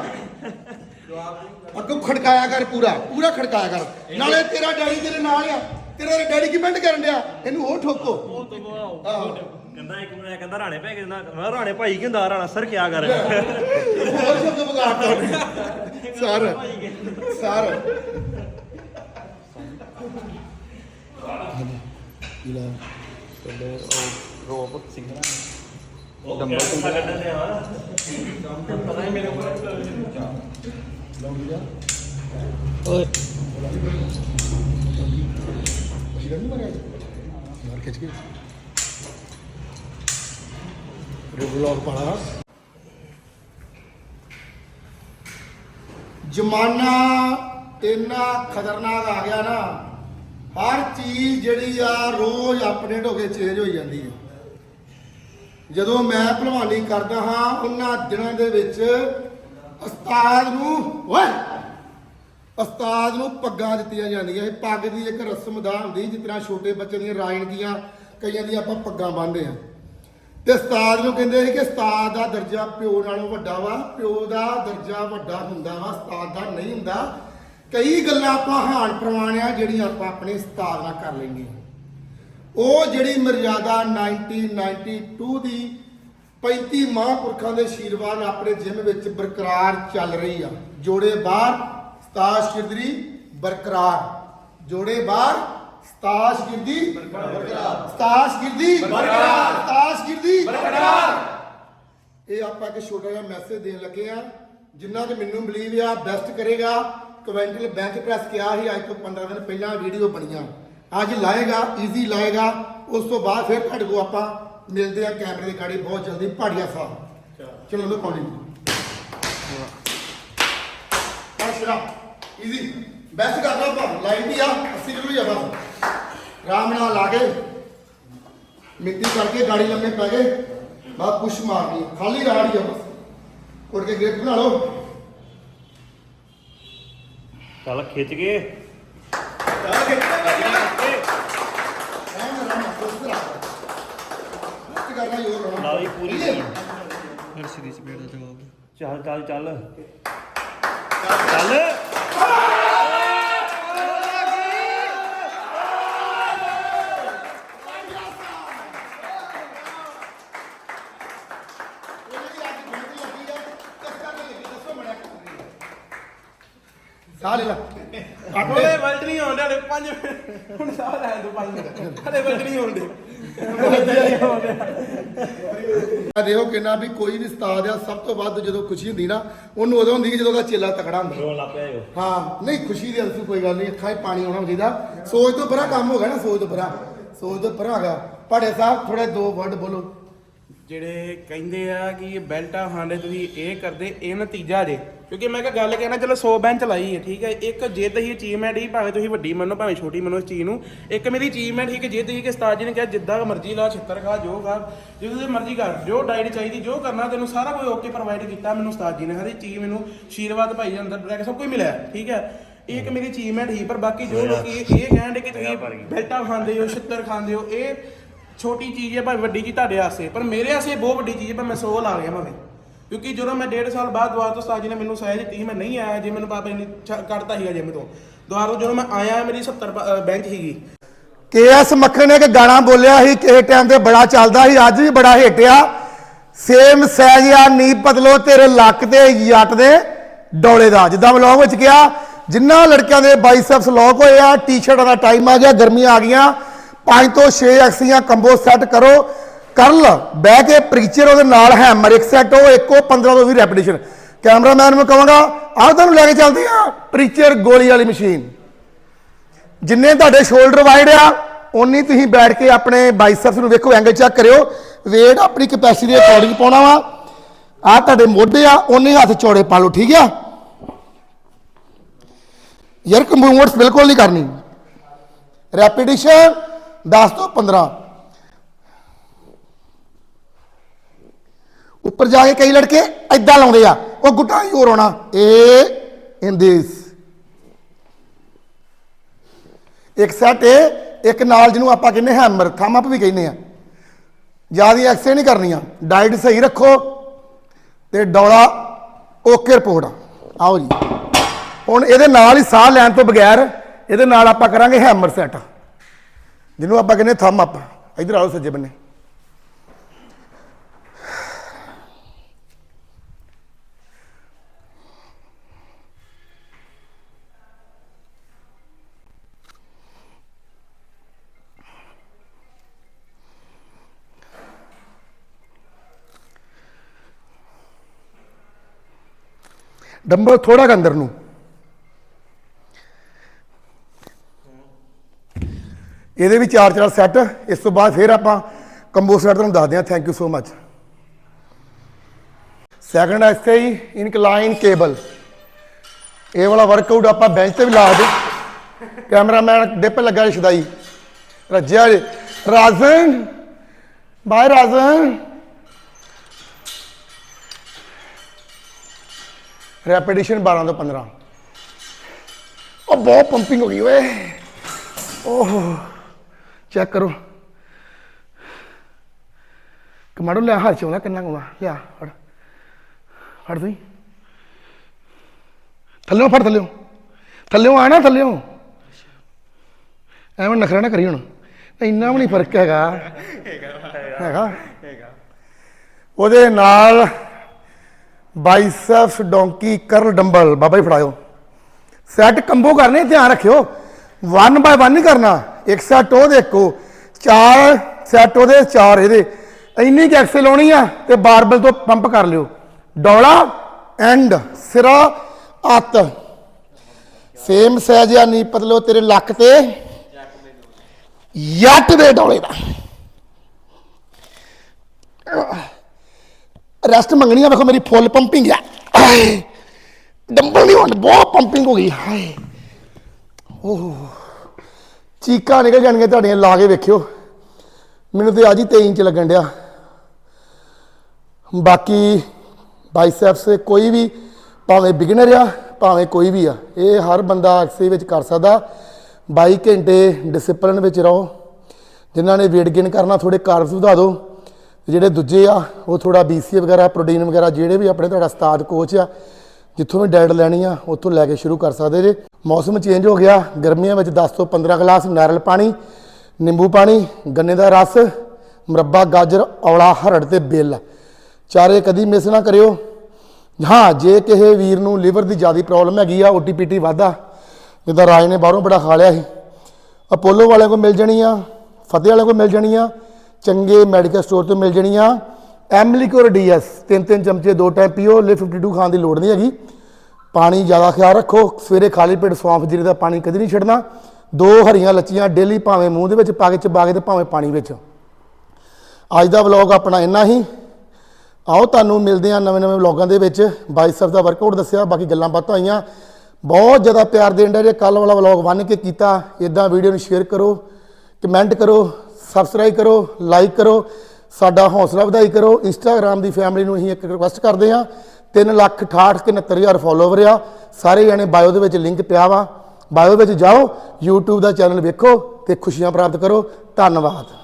ਅੱਗੋਂ ਖੜਕਾਇਆ ਕਰ ਪੂਰਾ। ਪੂਰਾ ਖੜਕਾਇਆ ਕਰ। ਨਾਲੇ ਤੇਰਾ ਡੈਡੀ ਤੇਰੇ ਨਾਲ ਆ। ਤੇਰਾ ਡੈਡੀ ਕੀ ਪੈਂਟ ਕਰਨ ਡਿਆ? ਇਹਨੂੰ ਉਹ ਠੋਕੋ। ਆਹੋ ਕਹਿੰਦਾ ਇੱਕ ਮੈਂ ਕਹਿੰਦਾ ਰਾਣੇ ਭਾਈ ਕਹਿੰਦਾ ਮੈਂ ਰਾਣੇ ਭਾਈ ਕੀ ਹੁੰਦਾ? ਰਾਣਾ ਸਰ ਕਿਆ ਕਰ? ਹੋਰ ਸ਼ਬਦ ਉਹਨੇ sir sir. Roop Singh dumbbell ਤੋਂ ਕੱਢਣ ਦੇ ਆ ਓਏ। ਯਾਰ ਖਿੱਚ ਕੇ ਬਲੌਗ ਪਾਣਾ ਜਮਾਨਾ ਇੰਨਾ ਖਤਰਨਾਕ ਆ ਗਿਆ ਨਾ, ਹਰ ਚੀਜ਼ ਜਿਹੜੀ ਆ ਰੋਜ਼ ਅਪਡੇਟ ਹੋ ਕੇ ਚੇਂਜ ਹੋਈ ਜਾਂਦੀ ਹੈ ਜਦੋਂ ਮੈਂ ਭਲਵਾਨੀ ਕਰਦਾ ਹਾਂ, ਉਹਨਾਂ ਦਿਨਾਂ ਦੇ ਵਿੱਚ ਉਸਤਾਦ ਨੂੰ, ਓਏ! ਉਸਤਾਦ ਨੂੰ ਪੱਗਾਂ ਦਿੱਤੀਆਂ ਜਾਂਦੀਆਂ ਇਹ ਪੱਗ ਦੀ ਇੱਕ ਰਸਮ ਦਾ ਹੁੰਦੀ, ਜਿਸ ਤਰ੍ਹਾਂ ਛੋਟੇ ਬੱਚੇ ਦੀਆਂ ਰਾਇਣਗੀਆਂ ਕਈਆਂ ਦੀਆਂ ਆਪਾਂ ਪੱਗਾਂ ਬੰਨ੍ਹਦੇ ਆ ਤੇ ਉਸਤਾਦ ਨੂੰ ਕਹਿੰਦੇ ਸੀ ਕਿ ਉਸਤਾਦ ਦਾ ਦਰਜਾ ਪਿਓ ਨਾਲੋਂ ਵੱਡਾ ਵਾ, ਪਿਓ ਦਾ ਦਰਜਾ ਵੱਡਾ ਹੁੰਦਾ ਵਾ, ਉਸਤਾਦ ਦਾ ਨਹੀਂ ਹੁੰਦਾ। ਕਈ ਗੱਲਾਂ ਆਪਾਂ ਹਾਨ ਪ੍ਰਵਾਨਿਆ ਜਿਹੜੀਆਂ ਆਪਾਂ ਆਪਣੇ ਉਸਤਾਦ ਨਾਲ ਕਰ ਲੈਂਦੇ ਉਹ ਜਿਹੜੀ ਮਰਜ਼ਾਦਾ 1992 ਦੀ 35 ਮਹਾਂਪੁਰਖਾਂ ਦੇ ਆਸ਼ੀਰਵਾਦ ਆਪਣੇ ਜਿਮ ਵਿੱਚ ਬਰਕਰਾਰ ਚੱਲ ਰਹੀ ਆ। ਜੋੜੇ ਬਾਹਰ ਸਤਾਸ਼ ਗਿਰਦੀ ਬਰਕਰਾਰ, ਜੋੜੇ ਬਾਹਰ ਸਤਾਸ਼ ਗਿਰਦੀ ਬਰਕਰਾਰ। ਸਤਾਸ਼ ਗਿਰਦੀ ਬਰਕਰਾਰ। ਸਤਾਸ਼ ਗਿਰਦੀ ਬਰਕਰਾਰ। ਇਹ ਆਪਾਂ ਇੱਕ ਛੋਟਾ ਜਿਹਾ ਮੈਸੇਜ ਦੇਣ ਲੱਗੇ ਆ ਜਿੰਨਾ ਕਿ ਮੈਨੂੰ ਬਲੀਵ ਆ ਬੈਸਟ ਕਰੇਗਾ। ਕਵੈਂਟਲ ਬੈਂਚ ਪ੍ਰੈਸ ਕਿਹਾ ਸੀ ਅੱਜ ਤੋਂ 15 ਦਿਨ ਪਹਿਲਾਂ ਵੀਡੀਓ ਬਣੀਆਂ। ਅੱਜ ਲਾਏਗਾ ਈਜ਼ੀ ਲਾਏਗਾ। ਉਸ ਤੋਂ ਬਾਅਦ ਫਿਰ ਤੁਹਾਡੇ ਕੋਲ ਆਪਾਂ ਮਿਲਦੇ ਆ ਕੈਮਰੇ ਦੀ ਗਾੜੀ ਬਹੁਤ ਜਲਦੀ। ਪਹਾੜੀਆ ਸਾਹਿਬ। ਚਲੋ ਲੋ ਈਜ਼ੀ ਬੈਸਟ ਕਰ ਲਓ ਆਪਾਂ। ਲਾਈਨ ਵੀ ਆ 80 ਕਿਲੋ ਹੀ ਆ ਬਸ। ਆਰਾਮ ਨਾਲ ਲਾ ਕੇ ਮਿੱਟੀ ਕਰਕੇ ਗਾੜੀ ਲੰਮੇ ਪੈ ਗਏ। ਬਾਅਦ ਪੁਸ਼ ਮਾਰਨੀ। ਖਾਲੀ ਰਾੜ ਹੀ ਆ ਬਸ। ਉੜ ਕੇ ਗ੍ਰਿਪ ਬਣਾ ਲਓ। ਚੱਲ ਖਿੱਚ ਕੇ। ਐਨ ਆਰਾਮ ਨਾਲ ਪੁਸ਼ ਕਰਾ ਮਸਤ ਕਰਨਾ ਹੀ ਹੋਰ ਲਾ ਲਈ ਪੂਰੀ ਨਰਸਰੀ ਚ ਬੇੜਾ ਜਵਾਬ। ਚੱਲ ਚੱਲ। ਚੱਲ। ਚੱਲ। ਸਾਹ ਲੈ ਲਾ। ਹਲੇ ਵਲਟ ਨਹੀਂ ਆਉਂਦੇ ਹਲੇ 5 ਮਿੰਟ। ਹੁਣ ਸਾਹ ਲੈ ਦੋ 5 ਮਿੰਟ। ਹਲੇ ਵਲਟ ਨਹੀਂ ਆਉਂਦੇ। ਆ ਦੇਖੋ ਕਿੰਨਾ ਵੀ ਕੋਈ ਵੀ ਉਸਤਾਦ ਆ ਸਭ ਤੋਂ ਵੱਧ ਜਦੋਂ ਖੁਸ਼ੀ ਹੁੰਦੀ ਨਾ ਉਹਨੂੰ ਉਦੋਂ ਹੁੰਦੀ ਕਿ ਜਦੋਂ ਉਹਦਾ ਚੇਲਾ ਤਕੜਾ ਹੁੰਦਾ। ਰੋਣ ਲੱਗ ਪਿਆ ਓ ਹਾਂ ਨਹੀਂ ਖੁਸ਼ੀ ਦੀ ਅਲਸੂ ਕੋਈ ਗੱਲ ਨਹੀਂ ਅੱਖਾਂ 'ਚ ਪਾਣੀ ਆਉਣਾ ਚਾਹੀਦਾ। ਸੋਚ ਤੋਂ ਪਰਾਂ ਕੰਮ ਹੋ ਗਿਆ ਨਾ ਸੋਚ ਤੋਂ ਪਰਾਂ। ਸੋਚ ਤੋਂ ਪਰਾਂ ਆ ਗਿਆ ਪਾੜੇ ਸਾਹਿਬ ਥੋੜੇ ਦੋ ਵਰਡ ਬੋਲੋ। ਜਿਹੜੇ ਕਹਿੰਦੇ ਆ ਕਿ ਇਹ ਬੈਲਟਾਂ ਖਾਂਦੇ ਤੁਸੀਂ ਇਹ ਕਰਦੇ ਇਹ ਨਤੀਜਾ ਜੇ। ਕਿਉਂਕਿ ਮੈਂ ਕਿਹਾ ਗੱਲ ਕਹਿਣਾ ਚਲੋ 100 ਬੈਂਚ ਲਾਈ ਹੈ ਠੀਕ ਹੈ। ਇੱਕ ਜਿੱਦ ਹੀ ਅਚੀਵਮੈਂਟ ਹੀ ਭਾਵੇਂ ਤੁਸੀਂ ਵੱਡੀ ਮੰਨੋ ਭਾਵੇਂ ਛੋਟੀ ਮੰਨੋ ਇਸ ਚੀਜ਼ ਨੂੰ। ਇੱਕ ਮੇਰੀ ਅਚੀਵਮੈਂਟ ਹੀ ਕਿ ਜਿੱਦ ਹੀ ਕਿ ਉਸਤਾਦ ਜੀ ਨੇ ਕਿਹਾ ਜਿੱਦਾਂ ਮਰਜ਼ੀ ਲਾ ਛਿੱਤਰ ਖਾ ਜੋ ਖਾ ਜੋ ਤੁਸੀਂ ਮਰਜ਼ੀ ਕਰ ਜੋ ਡਾਈਟ ਚਾਹੀਦੀ ਜੋ ਕਰਨਾ ਤੈਨੂੰ ਸਾਰਾ ਕੁਝ ਓਕੇ ਪ੍ਰੋਵਾਈਡ ਕੀਤਾ ਮੈਨੂੰ ਉਸਤਾਦ ਜੀ ਨੇ। ਹਰ ਇੱਕ ਚੀਜ਼ ਮੈਨੂੰ ਆਸ਼ੀਰਵਾਦ ਭਾਈ ਦੇ ਅੰਦਰ ਰਹਿ ਕੇ ਸਭ ਕੁਝ ਮਿਲਿਆ ਠੀਕ ਹੈ। ਇਹ ਇੱਕ ਮੇਰੀ ਅਚੀਵਮੈਂਟ ਹੀ ਪਰ ਬਾਕੀ ਜੋ ਲੋਕੀ ਇਹ ਇਹ ਕਹਿੰਦੇ ਕਿ ਤੁਸੀਂ ਬੈਲਟਾਂ ਖਾਂਦੇ ਹੋ ਛਿੱਤਰ ਖਾਂਦੇ ਹੋ ਇਹ ਛੋਟੀ ਚੀਜ਼ ਹੈ ਭਾਵੇਂ ਵੱਡੀ ਚੀਜ਼ ਤੁਹਾਡੇ ਆਸੇ ਪਰ ਮੇਰੇ ਆਸੇ ਬਹੁਤ ਵੱਡੀ ਚੀਜ਼ ਹੈ ਪਰ ਮੈਂ 100 ਲਾ ਗਿਆ ਭਾਵੇਂ। ਕਿਉਂਕਿ ਜਦੋਂ ਮੈਂ ਡੇਢ ਸਾਲ ਬਾਅਦ ਦੁਆਰਾ ਤੋਂ ਉਸਤਾਦ ਜੀ ਨੇ ਮੈਨੂੰ ਸਹਾਇ ਦਿੱਤੀ ਸੀ ਮੈਂ ਨਹੀਂ ਆਇਆ ਜੇ ਮੈਨੂੰ ਪਾਪਾ ਨੇ ਕੱਢਤਾ ਸੀਗਾ ਜਿਮ ਤੋਂ। ਦੁਆਰਾ ਤੋਂ ਜਦੋਂ ਮੈਂ ਆਇਆ ਮੇਰੀ 70 ਬ- ਅ, ਬੈਂਚ ਸੀਗੀ। ਕੇਐਸ ਮੱਖਣ ਨੇ ਇੱਕ ਗਾਣਾ ਬੋਲਿਆ ਸੀ ਕਿਸੇ ਟਾਈਮ ਤੇ ਬੜਾ ਚੱਲਦਾ ਸੀ ਅੱਜ ਵੀ ਬੜਾ ਹਿੱਟਿਆ। ਸੇਮ ਸਹਿਜਿਆ ਨੀ ਪਤਲੋ ਤੇਰੇ ਲੱਕ ਤੇ ਜੱਟ ਦੇ ਡੋਲੇ ਦਾ। ਜਿੱਦਾਂ ਵਲੌਗ ਵਿੱਚ ਕਿਹਾ ਜਿੰਨਾ ਲੜਕਿਆਂ ਦੇ ਬਾਈਸੈਪਸ ਲੌਕ ਹੋਏ ਆ ਟੀ-ਸ਼ਰਟਾਂ ਦਾ ਟਾਈਮ ਆ ਗਿਆ ਗਰਮੀਆਂ ਆ ਗਈਆਂ। ਪੰਜ ਤੋਂ 6 ਐਕਸੀਆਂ ਕੰਬੋ ਸੈੱਟ ਕਰੋ। ਕਰਲ, ਬਹਿ ਕੇ ਪ੍ਰੀਚਰ ਉਹਦੇ ਨਾਲ ਹੈਮਰ ਇੱਕ ਸੈੱਟ ਉਹ ਇੱਕੋ 15 ਤੋਂ 20 ਰੈਪੀਟੀਸ਼ਨ ਕੈਮਰਾਮੈਨ ਨੂੰ ਕਹਾਂਗਾ, ਆਹ ਤੁਹਾਨੂੰ ਲੈ ਕੇ ਚੱਲਦੇ ਆ ਪ੍ਰੀਚਰ ਗੋਲੀ ਵਾਲੀ ਮਸ਼ੀਨ ਜਿੰਨੇ ਤੁਹਾਡੇ ਸ਼ੋਲਡਰ ਵਾਈਡ ਆ ਉਨੀ ਤੁਸੀਂ ਬੈਠ ਕੇ ਆਪਣੇ ਬਾਈਸੈਪਸ ਨੂੰ ਵੇਖੋ ਐਂਗਲ ਚੈੱਕ ਕਰਿਓ। weight ਆਪਣੀ ਕੈਪੈਸਿਟੀ ਦੇ ਅਕੋਰਡਿੰਗ ਪਾਉਣਾ ਵਾ। ਆ ਤੁਹਾਡੇ ਮੋਢੇ ਆ ਉਨੇ ਹੱਥ ਚੌੜੇ ਪਾ ਲਓ, ਠੀਕ ਆ? ਯਾਰ ਕੰਪਿਊਟਰਸ ਬਿਲਕੁਲ ਨਹੀਂ ਕਰਨੀ। ਰੈਪੀਟੀਸ਼ਨ 10 ਤੋਂ 15 ਉੱਪਰ ਜਾ ਕੇ ਕਈ ਲੜਕੇ ਐਦਾਂ ਲਾਉਂਦੇ ਆ, ਉਹ ਗੁੱਟਾ ਹੀ ਹੋਰ ਹੋਣਾ ਏ ਇਨ ਦਿਸ ਇੱਕ ਸੈਟ ਏ ਇੱਕ ਨਾਲ ਜਿਹਨੂੰ ਆਪਾਂ ਕਹਿੰਦੇ ਹੈਮਰ ਥੰਮ ਅਪ ਵੀ ਕਹਿੰਦੇ ਆ। ਜ਼ਿਆਦਾ ਐਕਸੇ ਨਹੀਂ ਕਰਨੀਆਂ। ਡਾਈਟ ਸਹੀ ਰੱਖੋ ਤੇ ਡੌਲਾ ਓਕੇ ਰਿਪੋਰਟ ਆਓ ਜੀ। ਹੁਣ ਇਹਦੇ ਨਾਲ ਹੀ ਸਾਹ ਲੈਣ ਤੋਂ ਬਗੈਰ ਇਹਦੇ ਨਾਲ ਆਪਾਂ ਕਰਾਂਗੇ ਹੈਮਰ ਸੈਟ ਜਿਹਨੂੰ ਆਪਾਂ ਕਹਿੰਦੇ ਥੰਮ ਅਪ ਇਧਰ ਆਓ ਸੱਜੇ ਬੰਨੇ। ਡੰਬਲ ਥੋੜਾ ਕੁ ਅੰਦਰ ਨੂੰ। ਇਹਦੇ ਵੀ ਚਾਰ ਚਾਰ ਸੈੱਟ, ਇਸ ਤੋਂ ਬਾਅਦ ਫਿਰ ਆਪਾਂ ਕੰਬੋ ਸੈੱਟ ਤੁਹਾਨੂੰ ਦੱਸਦੇ ਹਾਂ। Thank you so much second exercise incline cable ਇਹ ਵਾਲਾ ਵਰਕਆਊਟ ਆਪਾਂ ਬੈਂਚ ਤੇ ਵੀ ਲਾ ਦੇ। ਕੈਮਰਾਮੈਨ ਡਿਪ ਲੱਗਾ ਜੀ ਰੱਜਿਆ ਰਾਜਨ, ਬਾਏ ਰਾਜਨ। ਰੈਪੀਟੀਸ਼ਨ 12 ਤੋਂ 15 ਉਹ ਬਹੁਤ ਪੰਪਿੰਗ ਹੋ ਗਈ ਓਏ। ਓਹ ਚੈੱਕ ਕਰੋ। ਕਮਾੜੋ ਲੈ ਹੱਥ ਚ ਕਿੰਨਾ ਕੁ ਆ ਲਿਆ ਫੜ। ਫੜ ਤੂੰ ਥੱਲਿਓਂ ਫੜ ਥੱਲਿਓਂ। ਥੱਲਿਓਂ ਆ ਨਾ ਥੱਲਿਓਂ। ਐਵੇਂ ਨਖਰਾ ਨਾ ਕਰੀ ਹੁਣ। ਇੰਨਾ ਵੀ ਨਹੀਂ ਫ਼ਰਕ ਹੈਗਾ। ਹੈਗਾ। ਉਹਦੇ ਨਾਲ ਬਾਈਸੈਪਸ ਡੋਂਕੀ ਕਰਲ ਡੰਬਲ, ਬਾਬਾ ਜੀ ਫੜਾਇਓ। ਸੈੱਟ ਕੰਬੋ ਕਰਨੇ, ਧਿਆਨ ਰੱਖਿਓ। 1 ਬਾਈ 1 ਨਹੀਂ ਕਰਨਾ। ਇੱਕ ਸੈੱਟ ਉਹ। ਦੇਖੋ ਚਾਰ ਸੈੱਟ ਉਹਦੇ, ਚਾਰ ਇਹਦੇ। ਇੰਨੀ ਕਿ ਐਕਸਲ ਲਾਉਣੀ ਆ ਤੇ ਬਾਰਬਲ ਤੋਂ ਪੰਪ ਕਰ ਲਿਓ। ਡੌਲਾ ਐਂਡ ਸਿਰਾ, ਅੱਤ। ਸੇਮ ਸਹਿਜ ਆ ਨੀ ਪਤਲੋ ਤੇਰੇ ਲੱਕ ਤੇ। ਯੱਟ ਦੇ ਡੌਲੇ ਦਾ। ਰੈਸਟ ਮੰਗਣੀ ਆ ਵੇਖੋ ਮੇਰੀ ਫੁੱਲ ਪੰਪਿੰਗ ਆ। ਆਏ, ਡੰਬਲ ਨਹੀਂ ਹੁਣ ਬਹੁਤ ਪੰਪਿੰਗ ਹੋ ਗਈ। ਹਾਏ ਓਹ ਚੀਕਾਂ ਨਿਕਲ ਜਾਣਗੀਆਂ ਤੁਹਾਡੀਆਂ ਲਾ ਕੇ ਵੇਖਿਓ। ਮੈਨੂੰ ਤੇ ਅੱਜ ਹੀ 23 ਇੰਚ ਲੱਗਣ ਡਿਆ। ਬਾਕੀ ਬਾਈਸੈਪਸ ਕੋਈ ਵੀ ਭਾਵੇਂ ਬਿਗਨਰ ਆ ਭਾਵੇਂ ਕੋਈ ਵੀ ਆ ਇਹ ਹਰ ਬੰਦਾ ਐਕਸੇ ਵਿੱਚ ਕਰ ਸਕਦਾ। 22 ਘੰਟੇ ਡਿਸਪਲਿਨ ਵਿੱਚ ਰਹੋ। ਜਿਨ੍ਹਾਂ ਨੇ weight gain ਕਰਨਾ ਥੋੜੇ ਕਾਰਬਸ ਵਧਾ ਦਿਓ। ਜਿਹੜੇ ਦੂਜੇ ਆ, ਉਹ ਥੋੜਾ BCA ਵਗੈਰਾ ਪ੍ਰੋਟੀਨ ਵਗੈਰਾ, ਜਿਹੜੇ ਵੀ ਆਪਣੇ ਤੁਹਾਡਾ ਉਸਤਾਦ ਕੋਚ ਆ, ਜਿੱਥੋਂ ਵੀ ਡਾਈਟ ਲੈਣੀ ਆ, ਉੱਥੋਂ ਲੈ ਕੇ ਸ਼ੁਰੂ ਕਰ ਸਕਦੇ ਜੇ। ਮੌਸਮ ਚੇਂਜ ਹੋ ਗਿਆ, ਗਰਮੀਆਂ ਵਿੱਚ 10 ਤੋਂ 15 ਗਲਾਸ ਨਾਰੀਅਲ ਪਾਣੀ, ਨਿੰਬੂ ਪਾਣੀ, ਗੰਨੇ ਦਾ ਰਸ, ਮੁਰੱਬਾ, ਗਾਜਰ, ਔਲਾ, ਹਰੜ ਤੇ ਬੇਲ। ਚਾਰੇ ਕਦੀ ਮਿਸ ਨਾ ਕਰਿਓ। ਹਾਂ, ਜੇ ਕਿਸੇ ਵੀਰ ਨੂੰ ਲਿਵਰ ਦੀ ਜ਼ਿਆਦਾ ਪ੍ਰੋਬਲਮ ਹੈਗੀ ਆ ਓਟੀਪੀਟੀ ਵਾਧਾ ਜਿੱਦਾਂ ਰਾਜ ਨੇ ਬਾਹਰੋਂ ਬੜਾ ਖਾ ਲਿਆ ਸੀ। ਅਪੋਲੋ ਵਾਲਿਆਂ ਕੋਲ ਮਿਲ ਜਾਣੀ ਆ, ਫਤਿਹ ਵਾਲਿਆਂ ਕੋਲ ਮਿਲ ਜਾਣੀ ਆ ਚੰਗੇ ਮੈਡੀਕਲ ਸਟੋਰ ਤੋਂ ਮਿਲ ਜਾਣੀ ਆ ਐਮਲੀਕੋਰ ਡੀਐਸ, ਤਿੰਨ ਤਿੰਨ ਚਮਚੇ, ਦੋ ਟਾਈਮ ਪੀਓ ਲੇ 52 ਖਾਣ ਦੀ ਲੋੜ ਨਹੀਂ ਹੈਗੀ। ਪਾਣੀ ਜ਼ਿਆਦਾ ਖਿਆਲ ਰੱਖੋ, ਸਵੇਰੇ ਖਾਲੀ ਪੇਟ ਸੌਂਫ ਜੀਰੇ ਦਾ ਪਾਣੀ ਕਦੇ ਨਹੀਂ ਛੱਡਣਾ। ਦੋ ਹਰੀਆਂ ਲੱਚੀਆਂ ਡੇਲੀ ਭਾਵੇਂ ਮੂੰਹ ਦੇ ਵਿੱਚ ਪਾ ਕੇ ਚਬਾ ਕੇ ਤੇ ਭਾਵੇਂ ਪਾਣੀ ਵਿੱਚ। ਅੱਜ ਦਾ ਵਲੌਗ ਆਪਣਾ ਇੰਨਾ ਹੀ। ਆਓ ਤੁਹਾਨੂੰ ਮਿਲਦੇ ਆ ਨਵੇਂ ਨਵੇਂ ਵਲੌਗਾਂ ਦੇ ਵਿੱਚ। ਬਾਈਸੈਪ ਦਾ ਵਰਕਆਊਟ ਦੱਸਿਆ, ਬਾਕੀ ਗੱਲਾਂ ਬਾਤਾਂ ਹੋਈਆਂ। ਬਹੁਤ ਜ਼ਿਆਦਾ ਪਿਆਰ ਦੇਣ ਦਾ ਜੇ ਕੱਲ ਵਾਲਾ ਵਲੌਗ ਬੰਨ ਕੇ ਕੀਤਾ। ਇਦਾਂ ਵੀਡੀਓ ਨੂੰ ਸ਼ੇਅਰ ਕਰੋ ਕਮੈਂਟ ਕਰੋ। ਸਬਸਕ੍ਰਾਈਬ ਕਰੋ ਲਾਈਕ ਕਰੋ, ਸਾਡਾ ਹੌਸਲਾ ਵਧਾਈ ਕਰੋ। ਇੰਸਟਾਗ੍ਰam ਦੀ ਫੈਮਿਲੀ ਨੂੰ ਅਸੀਂ ਇੱਕ ਰਿਕੁਐਸਟ ਕਰਦੇ ਹਾਂ 3 ਲੱਖ 68 ਹਜ਼ਾਰ ਫਾਲੋਵਰ ਆ। ਸਾਰੇ ਜਣੇ ਬਾਇਓ ਦੇ ਵਿੱਚ ਲਿੰਕ ਪਿਆ ਵਾ। ਬਾਇਓ ਵਿੱਚ ਜਾਓ, YouTube ਦਾ ਚੈਨਲ ਵੇਖੋ ਤੇ ਖੁਸ਼ੀਆਂ ਪ੍ਰਾਪਤ ਕਰੋ। ਧੰਨਵਾਦ।